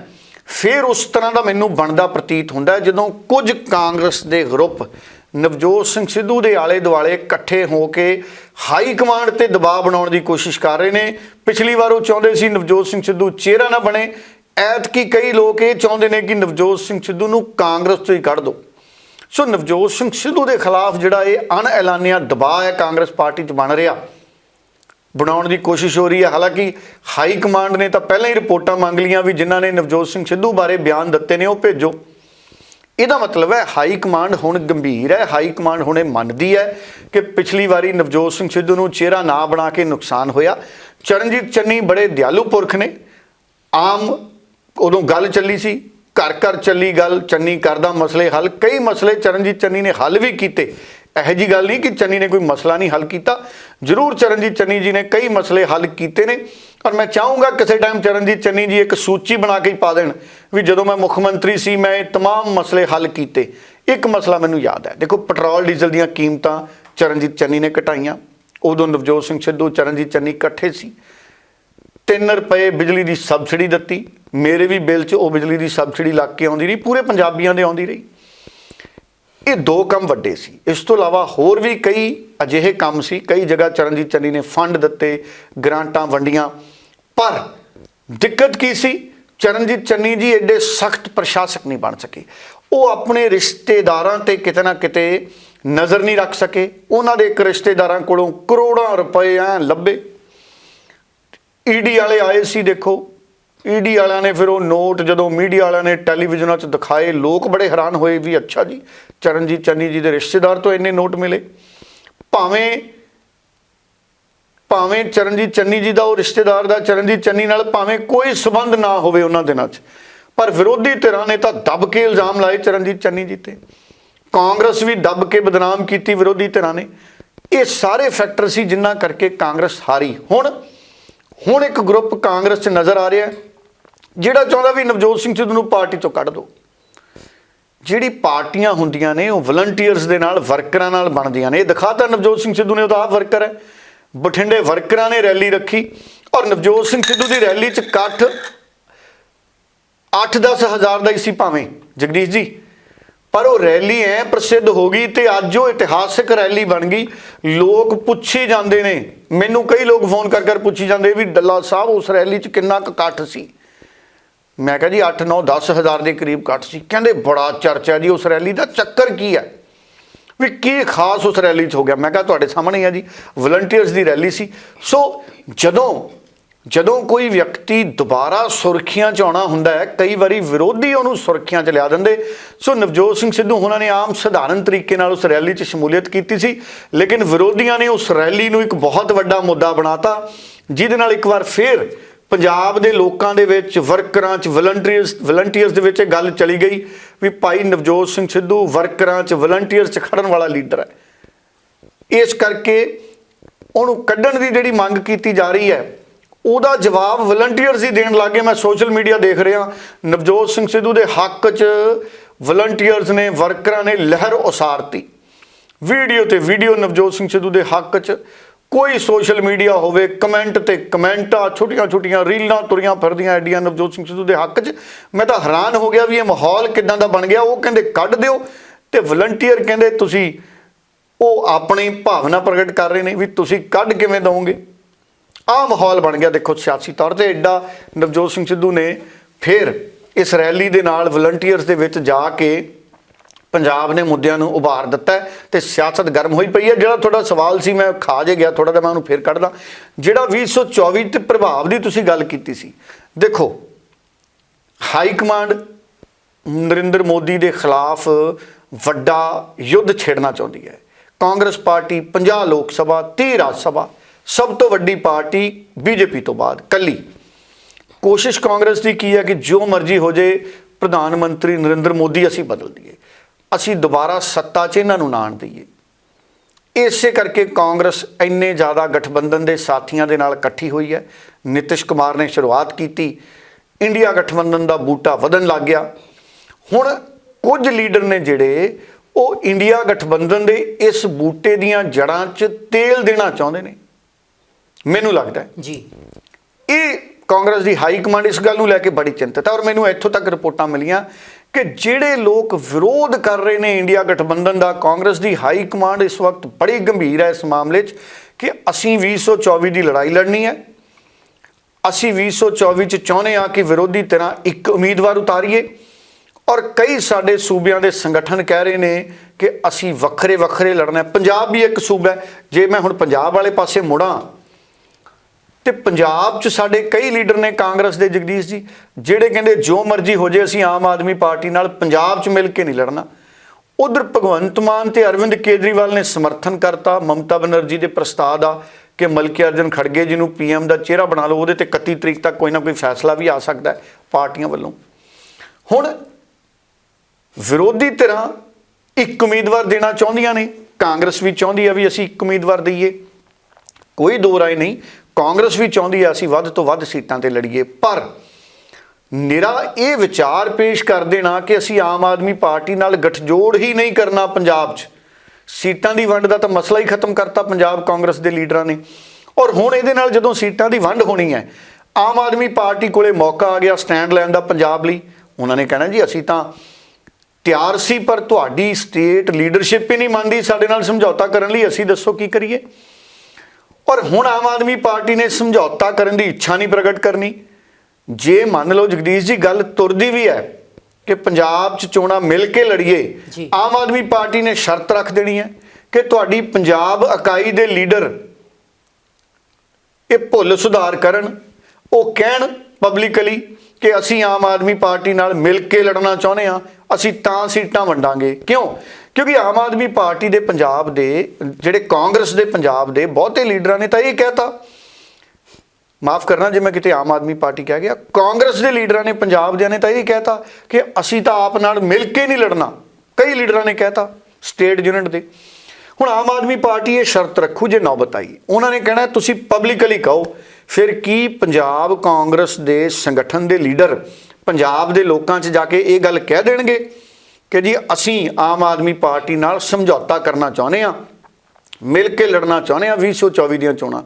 ਫਿਰ ਉਸ ਤਰ੍ਹਾਂ ਦਾ ਮੈਨੂੰ ਬਣਦਾ ਪ੍ਰਤੀਤ ਹੁੰਦਾ ਜਦੋਂ ਕੁਝ ਕਾਂਗਰਸ ਦੇ ਗਰੁੱਪ ਨਵਜੋਤ ਸਿੰਘ ਸਿੱਧੂ ਦੇ ਆਲੇ ਦੁਆਲੇ ਇਕੱਠੇ ਹੋ ਕੇ ਹਾਈ ਕਮਾਂਡ ਤੇ ਦਬਾਅ ਬਣਾਉਣ ਦੀ ਕੋਸ਼ਿਸ਼ ਕਰ ਰਹੇ ਨੇ। ਪਿਛਲੀ ਵਾਰ ਉਹ ਚਾਹੁੰਦੇ ਸੀ ਨਵਜੋਤ ਸਿੰਘ ਸਿੱਧੂ ਚਿਹਰਾ ਨਾ ਬਣੇ। ਐਤਕੀ ਕਈ ਲੋਕ ਇਹ ਚਾਹੁੰਦੇ ਨੇ ਕਿ ਨਵਜੋਤ ਸਿੰਘ ਸਿੱਧੂ ਨੂੰ ਕਾਂਗਰਸ ਤੋਂ ਹੀ ਕੱਢ ਦਿਓ ਸੋ ਨਵਜੋਤ ਸਿੰਘ ਸਿੱਧੂ ਦੇ ਖਿਲਾਫ ਜਿਹੜਾ ਇਹ ਅਣਐਲਾਨਿਆ ਦਬਾਅ ਹੈ ਕਾਂਗਰਸ ਪਾਰਟੀ 'ਚ ਬਣ ਰਿਹਾ। ਬਣਾਉਣ ਦੀ ਕੋਸ਼ਿਸ਼ ਹੋ ਰਹੀ ਹੈ। ਹਾਲਾਂਕਿ ਹਾਈ ਕਮਾਂਡ ਨੇ ਤਾਂ ਪਹਿਲਾਂ ਹੀ ਰਿਪੋਰਟਾਂ ਮੰਗ ਲੀਆਂ ਵੀ ਜਿਨ੍ਹਾਂ ਨੇ ਨਵਜੋਤ ਸਿੰਘ ਸਿੱਧੂ ਬਾਰੇ ਬਿਆਨ ਦਿੱਤੇ ਨੇ, ਉਹ ਭੇਜੋ। ਇਹਦਾ ਮਤਲਬ ਹੈ ਹਾਈ ਕਮਾਂਡ ਹੁਣ ਗੰਭੀਰ ਹੈ, ਹਾਈ ਕਮਾਂਡ ਹੁਣੇ ਮੰਨਦੀ ਹੈ ਕਿ ਪਿਛਲੀ ਵਾਰੀ ਨਵਜੋਤ ਸਿੰਘ ਸਿੱਧੂ ਨੂੰ ਚਿਹਰਾ ਨਾ ਬਣਾ ਕੇ ਨੁਕਸਾਨ ਹੋਇਆ। ਚਰਨਜੀਤ ਚੰਨੀ ਬੜੇ ਦਿਆਲੂ ਪੁਰਖ ਨੇ। ਆਮ ਉਦੋਂ ਗੱਲ ਚੱਲੀ ਸੀ, ਘਰ ਘਰ ਚੱਲੀ ਗੱਲ, ਚੰਨੀ ਕਰਦਾ ਮਸਲੇ ਹੱਲ। ਕਈ ਮਸਲੇ ਚਰਨਜੀਤ ਚੰਨੀ ਨੇ ਹੱਲ ਵੀ ਕੀਤੇ। ਇਹੋ ਜੀ ਗੱਲ ਨਹੀਂ ਕਿ ਚੰਨੀ ਨੇ ਕੋਈ ਮਸਲਾ ਨਹੀਂ ਹੱਲ ਕੀਤਾ ਜ਼ਰੂਰ ਚਰਨਜੀਤ ਚੰਨੀ ਜੀ ਨੇ ਕਈ ਮਸਲੇ ਹੱਲ ਕੀਤੇ ਨੇ ਔਰ ਮੈਂ ਚਾਹੂੰਗਾ ਕਿਸੇ ਟਾਈਮ ਚਰਨਜੀਤ ਚੰਨੀ ਜੀ ਇੱਕ ਸੂਚੀ ਬਣਾ ਕੇ ਹੀ ਪਾ ਦੇਣ ਵੀ ਜਦੋਂ ਮੈਂ ਮੁੱਖ ਮੰਤਰੀ ਸੀ ਮੈਂ ਇਹ तमाम ਮਸਲੇ ਹੱਲ ਕੀਤੇ ਇੱਕ ਮਸਲਾ ਮੈਨੂੰ ਯਾਦ ਹੈ ਦੇਖੋ ਪੈਟਰੋਲ ਡੀਜ਼ਲ ਦੀਆਂ ਕੀਮਤਾਂ ਚਰਨਜੀਤ ਚੰਨੀ ਨੇ ਘਟਾਈਆਂ ਉਦੋਂ ਨਵਜੋਤ ਸਿੰਘ ਸਿੱਧੂ ਚਰਨਜੀਤ ਚੰਨੀ ਇਕੱਠੇ ਸੀ 3 ਰੁਪਏ ਬਿਜਲੀ ਦੀ ਸਬਸਿਡੀ ਦਿੱਤੀ ਮੇਰੇ ਵੀ ਬਿੱਲ 'ਚ ਉਹ ਬਿਜਲੀ ਦੀ ਸਬਸਿਡੀ ਲੱਗ ਕੇ ਆਉਂਦੀ ਰਹੀ ਪੂਰੇ ਪੰਜਾਬੀਆਂ ਦੇ ਆਉਂਦੀ ਰਹੀ ਇਹ ਦੋ ਕੰਮ ਵੱਡੇ ਸੀ। ਇਸ ਤੋਂ ਇਲਾਵਾ ਹੋਰ ਵੀ ਕਈ ਅਜਿਹੇ ਕੰਮ ਸੀ। ਕਈ ਜਗ੍ਹਾ ਚਰਨਜੀਤ ਚੰਨੀ ਨੇ ਫੰਡ ਦਿੱਤੇ, ਗ੍ਰਾਂਟਾਂ ਵੰਡੀਆਂ। ਪਰ ਦਿੱਕਤ ਕੀ ਸੀ? ਚਰਨਜੀਤ ਚੰਨੀ ਜੀ ਐਡੇ ਸਖਤ ਪ੍ਰਸ਼ਾਸਕ ਨਹੀਂ ਬਣ ਸਕੇ। ਉਹ ਆਪਣੇ ਰਿਸ਼ਤੇਦਾਰਾਂ ਤੇ ਕਿਤੇ ਨਾ ਕਿਤੇ ਨਜ਼ਰ ਨਹੀਂ ਰੱਖ ਸਕੇ। ਉਹਨਾਂ ਦੇ ਇੱਕ ਰਿਸ਼ਤੇਦਾਰਾਂ ਕੋਲੋਂ ਕਰੋੜਾਂ ਰੁਪਏ ਐ ਲੱਭੇ। ਈਡੀ ਵਾਲੇ ਆਏ ਸੀ, ਦੇਖੋ। ਈਡੀ ਵਾਲਿਆਂ ਨੇ ਫਿਰ ਉਹ ਨੋਟ ਜਦੋਂ ਮੀਡੀਆ ਵਾਲਿਆਂ ਨੇ ਟੈਲੀਵਿਜ਼ਨਾਂ 'ਚ ਦਿਖਾਏ ਲੋਕ ਬੜੇ ਹੈਰਾਨ ਹੋਏ ਵੀ ਅੱਛਾ ਜੀ ਚਰਨਜੀਤ ਚੰਨੀ ਜੀ ਦੇ ਰਿਸ਼ਤੇਦਾਰ ਤੋਂ ਇੰਨੇ ਨੋਟ ਮਿਲੇ। ਭਾਵੇਂ ਭਾਵੇਂ ਚਰਨਜੀਤ ਚੰਨੀ ਜੀ ਦਾ ਉਹ ਰਿਸ਼ਤੇਦਾਰ ਦਾ ਚਰਨਜੀਤ ਚੰਨੀ ਨਾਲ ਭਾਵੇਂ ਕੋਈ ਸਬੰਧ ਨਾ ਹੋਵੇ ਉਹਨਾਂ ਦਿਨਾਂ 'ਚ ਪਰ ਵਿਰੋਧੀ ਧਿਰਾਂ ਨੇ ਤਾਂ ਦੱਬ ਕੇ ਇਲਜ਼ਾਮ ਲਾਏ ਚਰਨਜੀਤ ਚੰਨੀ ਜੀ ਤੇ। ਕਾਂਗਰਸ ਵੀ ਦੱਬ ਕੇ ਬਦਨਾਮ ਕੀਤੀ ਵਿਰੋਧੀ ਧਿਰਾਂ ਨੇ। ਇਹ ਸਾਰੇ ਫੈਕਟਰ ਸੀ ਜਿਨ੍ਹਾਂ ਕਰਕੇ ਕਾਂਗਰਸ ਹਾਰੀ। ਹੁਣ ਹੁਣ ਇੱਕ ਗਰੁੱਪ ਕਾਂਗਰਸ 'ਚ ਨਜ਼ਰ ਆ ਰਿਹਾ ਹੈ, ਜਿਹੜਾ ਚਾਹੁੰਦਾ ਵੀ ਨਵਜੋਤ ਸਿੰਘ ਸਿੱਧੂ ਨੂੰ ਪਾਰਟੀ ਤੋਂ ਕੱਢ ਦਿਓ ਜਿਹੜੀ ਪਾਰਟੀਆਂ ਹੁੰਦੀਆਂ ਨੇ, ਉਹ ਵਲੰਟੀਅਰਸ ਦੇ ਨਾਲ ਵਰਕਰਾਂ ਨਾਲ ਬਣਦੀਆਂ ਨੇ। ਇਹ ਦਿਖਾਤਾ ਨਵਜੋਤ ਸਿੰਘ ਸਿੱਧੂ ਨੇ ਉਹਦਾ ਆਪ ਵਰਕਰ ਹੈ। ਬਠਿੰਡੇ ਵਰਕਰਾਂ ਨੇ ਰੈਲੀ ਰੱਖੀ ਔਰ ਨਵਜੋਤ ਸਿੰਘ ਸਿੱਧੂ ਦੀ ਰੈਲੀ 'ਚ ਇਕੱਠ 8-10 ਹਜ਼ਾਰ ਦਾ ਹੀ ਸੀ ਭਾਵੇਂ, ਜਗਦੀਸ਼ ਜੀ। ਪਰ ਉਹ ਰੈਲੀ ਐ ਪ੍ਰਸਿੱਧ ਹੋ ਗਈ ਤੇ ਅੱਜ ਉਹ ਇਤਿਹਾਸਕ ਰੈਲੀ ਬਣ ਗਈ। ਲੋਕ ਪੁੱਛੀ ਜਾਂਦੇ ਨੇ। ਮੈਨੂੰ ਕਈ ਲੋਕ ਫੋਨ ਕਰ ਕਰ ਪੁੱਛੀ ਜਾਂਦੇ ਵੀ, ਡੱਲਾ ਸਾਹਿਬ ਉਸ ਰੈਲੀ 'ਚ ਕਿੰਨਾ ਕੁ ਇਕੱਠ ਸੀ? ਮੈਂ ਕਿਹਾ ਜੀ 8 9 10 ਹਜ਼ਾਰ ਦੇ ਕਰੀਬ ਇਕੱਠ ਸੀ। ਕਹਿੰਦੇ ਬੜਾ ਚਰਚਾ ਜੀ, ਉਸ ਰੈਲੀ ਦਾ ਚੱਕਰ ਕੀ ਹੈ? ਵੀ ਕੀ ਖਾਸ ਉਸ ਰੈਲੀ 'ਚ ਹੋ ਗਿਆ? ਮੈਂ ਕਿਹਾ ਤੁਹਾਡੇ ਸਾਹਮਣੇ ਆ ਜੀ ਵਲੰਟੀਅਰਸ ਦੀ ਰੈਲੀ ਸੀ। ਸੋ ਜਦੋਂ ਜਦੋਂ ਕੋਈ ਵਿਅਕਤੀ ਦੁਬਾਰਾ ਸੁਰਖੀਆਂ 'ਚ ਆਉਣਾ ਹੁੰਦਾ ਹੈ, ਕਈ ਵਾਰੀ ਵਿਰੋਧੀ ਉਹਨੂੰ ਸੁਰਖੀਆਂ 'ਚ ਲਿਆ ਦਿੰਦੇ। ਸੋ ਨਵਜੋਤ ਸਿੰਘ ਸਿੱਧੂ ਉਹਨਾਂ ਨੇ ਆਮ ਸਧਾਰਨ ਤਰੀਕੇ ਨਾਲ ਉਸ ਰੈਲੀ 'ਚ ਸ਼ਮੂਲੀਅਤ ਕੀਤੀ ਸੀ, ਲੇਕਿਨ ਵਿਰੋਧੀਆਂ ਨੇ ਉਸ ਰੈਲੀ ਨੂੰ ਇੱਕ ਬਹੁਤ ਵੱਡਾ ਮੁੱਦਾ ਬਣਾਤਾ, ਜਿਹਦੇ ਨਾਲ ਇੱਕ ਵਾਰ ਫੇਰ ਪੰਜਾਬ ਦੇ ਲੋਕਾਂ ਦੇ ਵਿੱਚ ਵਰਕਰਾਂ 'ਚ ਵਲੰਟੀਅਰਸ ਵਲੰਟੀਅਰਸ ਦੇ ਵਿੱਚ ਇਹ ਗੱਲ ਚਲੀ ਗਈ ਵੀ ਭਾਈ ਨਵਜੋਤ ਸਿੰਘ ਸਿੱਧੂ ਵਰਕਰਾਂ 'ਚ ਵਲੰਟੀਅਰਸ 'ਚ ਖੜਨ ਵਾਲਾ ਲੀਡਰ ਹੈ। ਇਸ ਕਰਕੇ ਉਹਨੂੰ ਕੱਢਣ ਦੀ ਜਿਹੜੀ ਮੰਗ ਕੀਤੀ ਜਾ ਰਹੀ ਹੈ, ਉਹਦਾ ਜਵਾਬ ਵਲੰਟੀਅਰਸ ਹੀ ਦੇਣ ਲੱਗੇ ਮੈਂ ਸੋਸ਼ਲ ਮੀਡੀਆ ਦੇਖ ਰਿਹਾ, ਨਵਜੋਤ ਸਿੰਘ ਸਿੱਧੂ ਦੇ ਹੱਕ 'ਚ ਵਲੰਟੀਅਰਸ ਨੇ, ਵਰਕਰਾਂ ਨੇ ਲਹਿਰ ਉਸਾਰਤੀ। ਵੀਡੀਓ ਤੇ ਵੀਡੀਓ ਨਵਜੋਤ ਸਿੰਘ ਸਿੱਧੂ ਦੇ ਹੱਕ 'ਚ ਕੋਈ ਸੋਸ਼ਲ ਮੀਡੀਆ ਹੋਵੇ, ਕਮੈਂਟ ਤੇ ਕਮੈਂਟਾਂ, ਛੋਟੀਆਂ ਛੋਟੀਆਂ ਰੀਲਾਂ ਤੁਰੀਆਂ ਫਿਰਦੀਆਂ ਐਡੀਆਂ ਨਵਜੋਤ ਸਿੰਘ ਸਿੱਧੂ ਦੇ ਹੱਕ 'ਚ। ਮੈਂ ਤਾਂ ਹੈਰਾਨ ਹੋ ਗਿਆ ਵੀ ਇਹ ਮਾਹੌਲ ਕਿਦਾਂ ਦਾ ਬਣ ਗਿਆ, ਉਹ ਕਹਿੰਦੇ ਕੱਢ ਦਿਓ ਤੇ ਵਲੰਟੀਅਰ ਕਹਿੰਦੇ ਤੁਸੀਂ ਉਹ ਆਪਣੀ ਭਾਵਨਾ ਪ੍ਰਗਟ ਕਰ ਰਹੇ ਨੇ ਵੀ ਤੁਸੀਂ ਕੱਢ ਕਿਵੇਂ ਦਵੋਗੇ? ਆਹ ਮਾਹੌਲ ਬਣ ਗਿਆ, ਦੇਖੋ ਸਿਆਸੀ ਤੌਰ ਤੇ ਐਡਾ ਨਵਜੋਤ ਸਿੰਘ ਸਿੱਧੂ ਨੇ ਫਿਰ ਇਸ ਰੈਲੀ ਦੇ ਨਾਲ ਵਲੰਟੀਅਰਸ ਦੇ ਵਿੱਚ ਜਾ ਕੇ ਪੰਜਾਬ ਨੇ ਮੁੱਦਿਆਂ ਨੂੰ ਉਭਾਰ ਦਿੱਤਾ ਹੈ ਤੇ ਸਿਆਸਤ ਗਰਮ ਹੋਈ ਪਈ ਹੈ। ਜਿਹੜਾ ਤੁਹਾਡਾ ਸਵਾਲ ਸੀ, ਮੈਂ ਖਾ ਜੇ ਗਿਆ ਥੋੜਾ ਜਿਹਾ, ਮੈਂ ਉਹਨੂੰ ਫੇਰ ਕੱਢਦਾ। ਜਿਹੜਾ 2024 ਤੇ ਪ੍ਰਭਾਵ ਦੀ ਤੁਸੀਂ ਗੱਲ ਕੀਤੀ ਸੀ, ਦੇਖੋ, ਹਾਈ ਕਮਾਂਡ ਨਰਿੰਦਰ ਮੋਦੀ ਦੇ ਖਿਲਾਫ ਵੱਡਾ ਯੁੱਧ ਛੇੜਨਾ ਚਾਹੁੰਦੀ ਹੈ। ਕਾਂਗਰਸ ਪਾਰਟੀ 50 ਲੋਕ ਸਭਾ 30 ਰਾਜ ਸਭਾ, ਸਭ ਤੋਂ ਵੱਡੀ ਪਾਰਟੀ ਬੀਜੇਪੀ ਤੋਂ ਬਾਅਦ, ਕੱਲੀ। ਕੋਸ਼ਿਸ਼ ਕਾਂਗਰਸ ਦੀ ਕੀ ਹੈ ਕਿ ਜੋ ਮਰਜ਼ੀ ਹੋ ਜੇ, ਪ੍ਰਧਾਨ ਮੰਤਰੀ ਨਰਿੰਦਰ ਮੋਦੀ ਅਸੀਂ ਬਦਲ ਦਈਏ। ਅਸੀਂ ਦੁਬਾਰਾ ਸੱਤਾ 'ਚ ਇਹਨਾਂ ਨੂੰ ਨਾ ਆਉਣ ਦਈਏ। ਇਸੇ ਕਰਕੇ ਕਾਂਗਰਸ ਇੰਨੇ ਜ਼ਿਆਦਾ ਗਠਬੰਧਨ ਦੇ ਸਾਥੀਆਂ ਦੇ ਨਾਲ ਇਕੱਠੀ ਹੋਈ ਹੈ। ਨਿਤਿਸ਼ ਕੁਮਾਰ ਨੇ ਸ਼ੁਰੂਆਤ ਕੀਤੀ। ਇੰਡੀਆ ਗਠਬੰਧਨ ਦਾ ਬੂਟਾ ਵਧਣ ਲੱਗ ਗਿਆ। ਹੁਣ ਕੁਝ ਲੀਡਰ ਨੇ ਜਿਹੜੇ ਉਹ ਇੰਡੀਆ ਗਠਬੰਧਨ ਦੇ ਇਸ ਬੂਟੇ ਦੀਆਂ ਜੜਾਂ 'ਚ ਤੇਲ ਦੇਣਾ ਚਾਹੁੰਦੇ ਨੇ। ਮੈਨੂੰ ਲੱਗਦਾ ਜੀ। ਇਹ ਕਾਂਗਰਸ ਦੀ ਹਾਈ ਕਮਾਂਡ ਇਸ ਗੱਲ ਨੂੰ ਲੈ ਕੇ ਬੜੀ ਚਿੰਤਤ ਹੈ ਔਰ ਮੈਨੂੰ ਇੱਥੋਂ ਤੱਕ ਰਿਪੋਰਟਾਂ ਮਿਲੀਆਂ ਕਿ ਜਿਹੜੇ ਲੋਕ ਵਿਰੋਧ ਕਰ ਰਹੇ ਨੇ ਇੰਡੀਆ ਗਠਬੰਧਨ ਦਾ, ਕਾਂਗਰਸ ਦੀ ਹਾਈ ਕਮਾਂਡ ਇਸ ਵਕਤ ਬੜੀ ਗੰਭੀਰ ਹੈ ਇਸ ਮਾਮਲੇ 'ਚ ਕਿ ਅਸੀਂ 2024 ਦੀ ਲੜਾਈ ਲੜਨੀ ਹੈ। ਅਸੀਂ 2024 'ਚ ਚਾਹੁੰਦੇ ਹਾਂ ਕਿ ਵਿਰੋਧੀ ਤਰ੍ਹਾਂ ਇੱਕ ਉਮੀਦਵਾਰ ਉਤਾਰੀਏ। ਔਰ ਕਈ ਸਾਡੇ ਸੂਬਿਆਂ ਦੇ ਸੰਗਠਨ ਕਹਿ ਰਹੇ ਨੇ ਕਿ ਅਸੀਂ ਵੱਖਰੇ ਵੱਖਰੇ ਲੜਨਾ ਹੈ। ਪੰਜਾਬ ਵੀ ਇੱਕ ਸੂਬਾ ਹੈ। ਜੇ ਮੈਂ ਹੁਣ ਪੰਜਾਬ ਵਾਲੇ ਪਾਸੇ ਮੁੜਾਂ ਤੇ ਪੰਜਾਬ 'ਚ ਸਾਡੇ ਕਈ ਲੀਡਰ ਨੇ ਕਾਂਗਰਸ ਦੇ, ਜਗਦੀਸ਼ ਜੀ, ਜਿਹੜੇ ਕਹਿੰਦੇ ਜੋ ਮਰਜ਼ੀ ਹੋ ਜੇ, ਅਸੀਂ ਆਮ ਆਦਮੀ ਪਾਰਟੀ ਨਾਲ ਪੰਜਾਬ 'ਚ ਮਿਲ ਕੇ ਨਹੀਂ ਲੜਨਾ। ਉਧਰ ਭਗਵੰਤ ਮਾਨ ਤੇ ਅਰਵਿੰਦ ਕੇਜਰੀਵਾਲ ਨੇ ਸਮਰਥਨ ਕਰਤਾ, ਮਮਤਾ ਬਨਰਜੀ ਦੇ ਪ੍ਰਸਤਾਵ ਦਾ ਕਿ ਮਲਕੀ ਅਰਜਨ ਖੜਗੇ ਜੀ ਨੂੰ ਪੀਐਮ ਦਾ ਚਿਹਰਾ ਬਣਾ ਲਓ, ਉਹਦੇ ਤੇ 31 ਤਰੀਕ ਤੱਕ ਕੋਈ ਨਾ ਕੋਈ ਫੈਸਲਾ ਵੀ ਆ ਸਕਦਾ ਹੈ ਪਾਰਟੀਆਂ ਵੱਲੋਂ। ਹੁਣ ਵਿਰੋਧੀ ਧਿਰਾਂ ਇੱਕ ਉਮੀਦਵਾਰ ਦੇਣਾ ਚਾਹੁੰਦੀਆਂ ਨੇ, ਕਾਂਗਰਸ ਵੀ ਚਾਹੁੰਦੀ ਆ ਵੀ ਅਸੀਂ ਇੱਕ ਉਮੀਦਵਾਰ ਦਈਏ। ਕੋਈ ਦੋ ਰਾਏ ਨਹੀਂ ਕਾਂਗਰਸ ਵੀ ਚਾਹੁੰਦੀ ਹੈ ਅਸੀਂ ਵੱਧ ਤੋਂ ਵੱਧ ਸੀਟਾਂ ਤੇ ਲੜੀਏ, ਪਰ ਨਿਰਾ ਇਹ ਵਿਚਾਰ ਪੇਸ਼ ਕਰ ਦੇਣਾ ਕਿ ਅਸੀਂ ਆਮ ਆਦਮੀ ਪਾਰਟੀ ਨਾਲ ਗਠਜੋੜ ਹੀ ਨਹੀਂ ਕਰਨਾ ਪੰਜਾਬ 'ਚ। ਸੀਟਾਂ ਦੀ ਵੰਡ ਦਾ ਤਾਂ ਮਸਲਾ ਹੀ ਖਤਮ ਕਰਤਾ ਪੰਜਾਬ ਕਾਂਗਰਸ ਦੇ ਲੀਡਰਾਂ ਨੇ। ਔਰ ਹੁਣ ਇਹਦੇ ਨਾਲ ਜਦੋਂ ਸੀਟਾਂ ਦੀ ਵੰਡ ਹੋਣੀ ਹੈ, ਆਮ ਆਦਮੀ ਪਾਰਟੀ ਕੋਲੇ ਮੌਕਾ ਆ ਗਿਆ ਸਟੈਂਡ ਲੈਣ ਦਾ ਪੰਜਾਬ ਲਈ। ਉਹਨਾਂ ਨੇ ਕਹਿਣਾ ਜੀ, ਅਸੀਂ ਤਾਂ ਤਿਆਰ ਸੀ, ਪਰ ਤੁਹਾਡੀ ਸਟੇਟ ਲੀਡਰਸ਼ਿਪ ਹੀ ਨਹੀਂ ਮੰਨਦੀ ਸਾਡੇ ਨਾਲ ਸਮਝੌਤਾ ਕਰਨ ਲਈ। ਅਸੀਂ ਦੱਸੋ ਕੀ ਕਰੀਏ? ਔਰ ਹੁਣ ਆਮ ਆਦਮੀ ਪਾਰਟੀ ਨੇ ਸਮਝੌਤਾ ਕਰਨ ਦੀ ਇੱਛਾ ਨਹੀਂ ਪ੍ਰਗਟ ਕਰਨੀ। ਜੇ ਮੰਨ ਲਓ ਜਗਦੀਸ਼ ਜੀ ਗੱਲ ਤੁਰਦੀ ਵੀ ਹੈ ਕਿ ਪੰਜਾਬ 'ਚ ਚੋਣਾਂ ਮਿਲ ਕੇ ਲੜੀਏ। ਆਮ ਆਦਮੀ ਪਾਰਟੀ ਨੇ ਸ਼ਰਤ ਰੱਖ ਦੇਣੀ ਹੈ ਕਿ ਤੁਹਾਡੀ ਪੰਜਾਬ ਇਕਾਈ ਦੇ ਲੀਡਰ ਇਹ ਭੁੱਲ ਸੁਧਾਰ ਕਰਨ ਉਹ ਕਹਿਣ ਪਬਲਿਕਲੀ ਕਿ ਅਸੀਂ ਆਮ ਆਦਮੀ ਪਾਰਟੀ ਨਾਲ ਮਿਲ ਕੇ ਲੜਨਾ ਚਾਹੁੰਦੇ ਹਾਂ ਅਸੀਂ ਤਾਂ ਸੀਟਾਂ ਵੰਡਾਂਗੇ। ਕਿਉਂ? ਕਿਉਂਕਿ ਆਮ ਆਦਮੀ ਪਾਰਟੀ ਦੇ ਪੰਜਾਬ ਦੇ, ਜਿਹੜੇ ਕਾਂਗਰਸ ਦੇ ਪੰਜਾਬ ਦੇ ਬਹੁਤੇ ਲੀਡਰਾਂ ਨੇ ਤਾਂ ਇਹ ਕਹਿਤਾ। ਮਾਫ ਕਰਨਾ ਜੇ ਮੈਂ ਕਿਤੇ ਆਮ ਆਦਮੀ ਪਾਰਟੀ ਕਹਿ ਗਿਆ, ਕਾਂਗਰਸ ਦੇ ਲੀਡਰਾਂ ਨੇ ਪੰਜਾਬ ਦੇ ਨੇ ਤਾਂ ਇਹ ਕਹਿਤਾ ਕਿ ਅਸੀਂ ਤਾਂ ਆਪ ਨਾਲ ਮਿਲ ਕੇ ਨਹੀਂ ਲੜਨਾ। ਕਈ ਲੀਡਰਾਂ ਨੇ ਕਹਿਤਾ, ਸਟੇਟ ਯੂਨਿਟ ਦੇ। ਹੁਣ ਆਮ ਆਦਮੀ ਪਾਰਟੀ ਇਹ ਸ਼ਰਤ ਰੱਖੂ ਜੇ ਨੌਬਤ ਆਈ। ਉਹਨਾਂ ਨੇ ਕਹਿਣਾ, ਤੁਸੀਂ ਪਬਲਿਕਲੀ ਕਹੋ, ਫਿਰ ਕੀ ਪੰਜਾਬ ਕਾਂਗਰਸ ਦੇ ਸੰਗਠਨ ਦੇ ਲੀਡਰ ਪੰਜਾਬ ਦੇ ਲੋਕਾਂ 'ਚ ਜਾ ਕੇ ਇਹ ਗੱਲ ਕਹਿ ਦੇਣਗੇ? ਕਿ ਜੀ ਅਸੀਂ ਆਮ ਆਦਮੀ ਪਾਰਟੀ ਨਾਲ ਸਮਝੌਤਾ ਕਰਨਾ ਚਾਹੁੰਦੇ ਹਾਂ, ਮਿਲ ਕੇ ਲੜਨਾ ਚਾਹੁੰਦੇ ਆ 2024 ਦੀਆਂ ਚੋਣਾਂ।